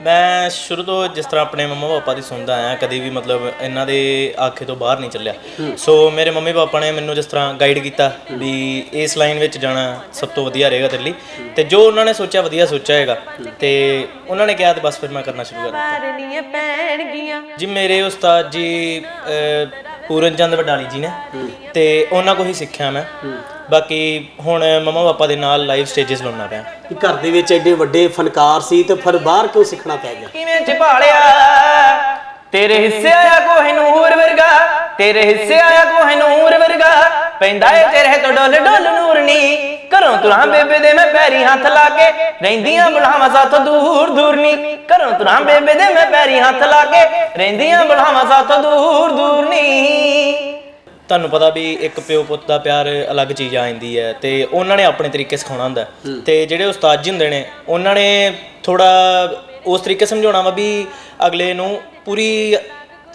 ਮੈਂ ਸ਼ੁਰੂ ਤੋਂ ਜਿਸ ਤਰ੍ਹਾਂ ਆਪਣੇ ਮੰਮਾ ਪਾਪਾ ਦੀ ਸੁਣਦਾ ਆਇਆ ਕਦੀ ਵੀ ਮਤਲਬ ਇਹਨਾਂ ਦੇ ਆਖੇ ਤੋਂ ਬਾਹਰ ਨਹੀਂ ਚੱਲਿਆ। ਸੋ ਮੇਰੇ ਮੰਮੀ ਪਾਪਾ ਨੇ ਮੈਨੂੰ ਜਿਸ ਤਰ੍ਹਾਂ ਗਾਈਡ ਕੀਤਾ ਵੀ ਇਸ ਲਾਈਨ ਵਿੱਚ ਜਾਣਾ ਸਭ ਤੋਂ ਵਧੀਆ ਰਹੇਗਾ ਤੇਰੇ ਲਈ। ਤੇ ਜੋ ਉਹਨਾਂ ਨੇ ਸੋਚਿਆ ਵਧੀਆ ਸੋਚਿਆ ਹੈਗਾ। ਤੇ ਉਹਨਾਂ ਨੇ ਕਿਹਾ ਤੇ ਬਸ ਫਿਰ ਮੈਂ ਕਰਨਾ ਸ਼ੁਰੂ ਕਰ ਦਿੱਤਾ। ਜੀ ਮੇਰੇ ਉਸਤਾਦ ਜੀ ਪੂਰਨ ਚੰਦ ਵਡਾਲੀ ਜੀ ਨੇ। ਤੇ ਉਹਨਾਂ ਕੋਲ ਹੀ ਸਿੱਖਿਆ ਮੈਂ। ਬਾਕੀ ਹੁਣ ਮੰਮਾ ਪਾਪਾ ਦੇ ਨਾਲ ਲਾਈਵ ਸਟੇजेस ਲਾਉਣਾ ਪਿਆ। ਕਿ ਘਰ ਦੇ ਵਿੱਚ ਐਡੇ ਵੱਡੇ ਫਨਕਾਰ ਸੀ ਤੇ ਫਿਰ ਬਾਹਰ ਕਿਉਂ ਸਿੱਖਣਾ ਪੈ ਗਿਆ? ਕਿਵੇਂ ਛਪਾਲਿਆ ਤੇਰੇ ਹਿੱਸੇ ਆਇਆ ਕੋਹ ਨੂਰ ਵਰਗਾ ਤੇਰੇ ਹਿੱਸੇ ਆਇਆ ਕੋਹ ਨੂਰ ਵਰਗਾ ਪੈਂਦਾ ਏ ਤੇਰੇ ਤੋਂ ਡੋਲ ਡੋਲ ਨੂਰਨੀ ਘਰੋਂ ਤੁਰਾਂ ਬੇਬੇ ਦੇ ਮੈਂ ਪੈਰੀ ਹੱਥ ਲਾ ਕੇ ਰਹਿੰਦੀਆਂ ਬੁਲਾਵਾਂ ਸਾਥੋਂ ਦੂਰ ਦੂਰ ਨੀ। ਘਰੋਂ ਤੁਰਾਂ ਬੇਬੇ ਦੇ ਮੈਂ ਪੈਰੀ ਹੱਥ ਲਾ ਕੇ ਰਹਿੰਦੀਆਂ ਬੁਲਾਵਾਂ ਸਾਥੋਂ ਦੂਰ ਦੂਰ ਨੀ। ਤੁਹਾਨੂੰ ਪਤਾ ਵੀ ਇੱਕ ਪਿਓ ਪੁੱਤ ਦਾ ਪਿਆਰ ਅਲੱਗ ਚੀਜ਼ ਆ ਜਾਂਦੀ ਹੈ ਤੇ ਉਹਨਾਂ ਨੇ ਆਪਣੇ ਤਰੀਕੇ ਸਿਖਾਉਣਾ ਹੁੰਦਾ। ਤੇ ਜਿਹੜੇ ਉਸਤਾਦ ਜੀ ਹੁੰਦੇ ਨੇ ਉਹਨਾਂ ਨੇ ਥੋੜਾ ਉਸ ਤਰੀਕੇ ਸਮਝਾਉਣਾ ਵਾ ਵੀ ਅਗਲੇ ਨੂੰ ਪੂਰੀ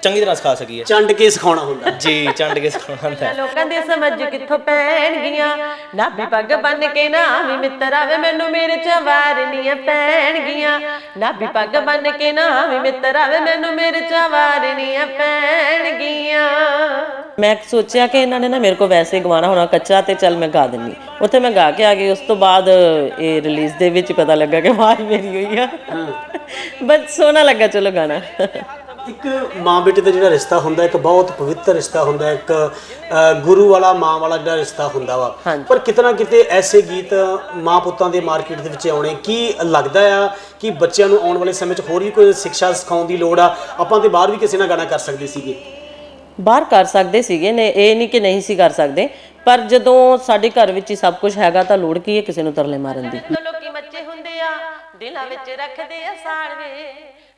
ਚੰਗੀ ਤਰ੍ਹਾਂ ਸਿਖਾ ਸਕੀਏ। ਚੰਡ ਕੇ ਸਿਖਾਉਣਾ ਹੁੰਦਾ। ਜੀ ਚੰਡ ਕੇ ਸਿਖਾਉਣਾ ਹੁੰਦਾ। ਹੈ। ਲੋਕਾਂ ਦੀ ਸਮਝ ਕਿੱਥੋਂ ਪੈਣਗੀਆਂ? ਨਾਭੀ ਪੱਗ ਬੰਨ ਕੇ ਨਾ ਵੀ ਮਿੱਤਰ ਆਵੇ ਮੈਨੂੰ ਮੇਰੇ ਚ ਵਾਰਨੀਆਂ ਪੈਣਗੀਆਂ। ਨਾਭੀ ਪੱਗ ਬੰਨ ਕੇ ਨਾ ਵੀ ਮਿੱਤਰ ਆਵੇ ਮੈਨੂੰ ਮੇਰੇ ਚ ਵਾਰਨੀਆਂ ਪੈਣਗੀਆਂ। ਮੈਂ ਸੋਚਿਆ ਕਿ ਇਹਨਾਂ ਨੇ ਨਾ ਮੇਰੇ ਕੋ ਵੈਸੇ ਗਵਾਣਾ ਹੋਣਾ ਕੱਚਾ ਤੇ ਚੱਲ ਮੈਂ ਗਾ ਦਿੰਨੀ। ਉੱਥੇ ਮੈਂ ਗਾ ਕੇ ਆ ਗਈ ਉਸ ਤੋਂ ਬਾਅਦ ਇਹ ਰਿਲੀਜ਼ ਦੇ ਵਿੱਚ ਪਤਾ ਲੱਗਾ ਕਿ ਆਵਾਜ਼ ਮੇਰੀ ਹੋਈ ਆ। ਬਸ ਸੋਹਣਾ ਲੱਗਾ ਚਲੋ ਗਾਣਾ। ਇੱਕ ਮਾਂ ਬੇਟੇ ਦਾ ਜਿਹੜਾ ਰਿਸ਼ਤਾ ਹੁੰਦਾ ਇੱਕ ਬਹੁਤ ਪਵਿੱਤਰ ਰਿਸ਼ਤਾ ਹੁੰਦਾ ਇੱਕ ਗੁਰੂ ਵਾਲਾ ਮਾਂ ਵਾਲਾ ਜਿਹੜਾ ਰਿਸ਼ਤਾ ਹੁੰਦਾ ਵਾ। ਪਰ ਕਿਤਨਾ ਕਿਤੇ ਐਸੇ ਗੀਤ ਮਾਂ ਪੁੱਤਾਂ ਦੇ ਮਾਰਕੀਟ ਦੇ ਵਿੱਚ ਆਉਣੇ ਕੀ ਲੱਗਦਾ ਆ ਕਿ ਬੱਚਿਆਂ ਨੂੰ ਆਉਣ ਵਾਲੇ ਸਮੇਂ 'ਚ ਹੋਰ ਵੀ ਕੋਈ ਸਿੱਖਿਆ ਸਿਖਾਉਣ ਦੀ ਲੋੜ ਆ? ਆਪਾਂ ਤੇ ਬਾਹਰ ਵੀ ਕਿਸੇ ਨਾਲ ਗਾਣਾ ਕਰ ਸਕਦੇ ਸੀਗੇ। ਬਾਹਰ ਕਰ ਸਕਦੇ ਸੀਗੇ ਨੇ ਇਹ ਨਹੀਂ ਕਿ ਨਹੀਂ ਸੀ ਕਰ ਸਕਦੇ ਪਰ ਜਦੋਂ ਸਾਡੇ ਘਰ ਵਿੱਚ ਹੀ ਸਭ ਕੁਝ ਹੈਗਾ ਤਾਂ ਲੋੜ ਕੀ ਹੈ ਕਿਸੇ ਨੂੰ ਤਰਲੇ ਮਾਰਨ ਦੀ? ਲੋਕੀ ਮੱਚੇ ਹੁੰਦੇ ਆ ਦਿਲਾਂ ਵਿੱਚ ਰੱਖਦੇ ਆ ਸਾੜਵੇ।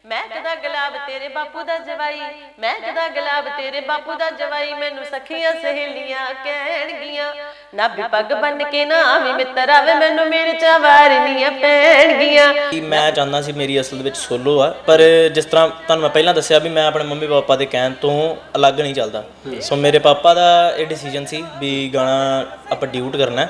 ਮੈਂ ਕਦਾ ਗੁਲਾਬ ਤੇਰੇ ਬਾਪੂ ਦਾ ਜਵਾਈ। ਮੈਂ ਕਦਾ ਗੁਲਾਬ ਤੇਰੇ ਬਾਪੂ ਦਾ ਜਵਾਈ। ਮੈਨੂੰ ਸਖੀਆਂ ਸਹੇਲੀਆਂ ਕਹਿਣਗੀਆਂ। ਨਾਭੀ ਪੱਗ ਬੰਨ ਕੇ ਨਾ ਵੀ ਮਿੱਤਰ ਆਵੇ ਮੈਨੂੰ ਮੇਰੇ ਚਾਵਾਰਨੀਆਂ ਪੈਣਗੀਆਂ। ਕਿ ਮੈਂ ਚਾਹੁੰਦਾ ਸੀ ਮੇਰੀ ਅਸਲ ਦੇ ਵਿੱਚ ਸੋਲੋ ਆ ਪਰ ਜਿਸ ਤਰ੍ਹਾਂ ਤੁਹਾਨੂੰ ਮੈਂ ਪਹਿਲਾਂ ਦੱਸਿਆ ਵੀ ਮੈਂ ਆਪਣੇ ਮੰਮੀ ਪਾਪਾ ਦੇ ਕਹਿਣ ਤੋਂ ਅਲੱਗ ਨਹੀਂ ਚੱਲਦਾ। ਸੋ ਮੇਰੇ ਪਾਪਾ ਦਾ ਇਹ ਡਿਸੀਜਨ ਸੀ ਵੀ ਗਾਣਾ ਆਪਾਂ ਡਿਊਟ ਕਰਨਾ।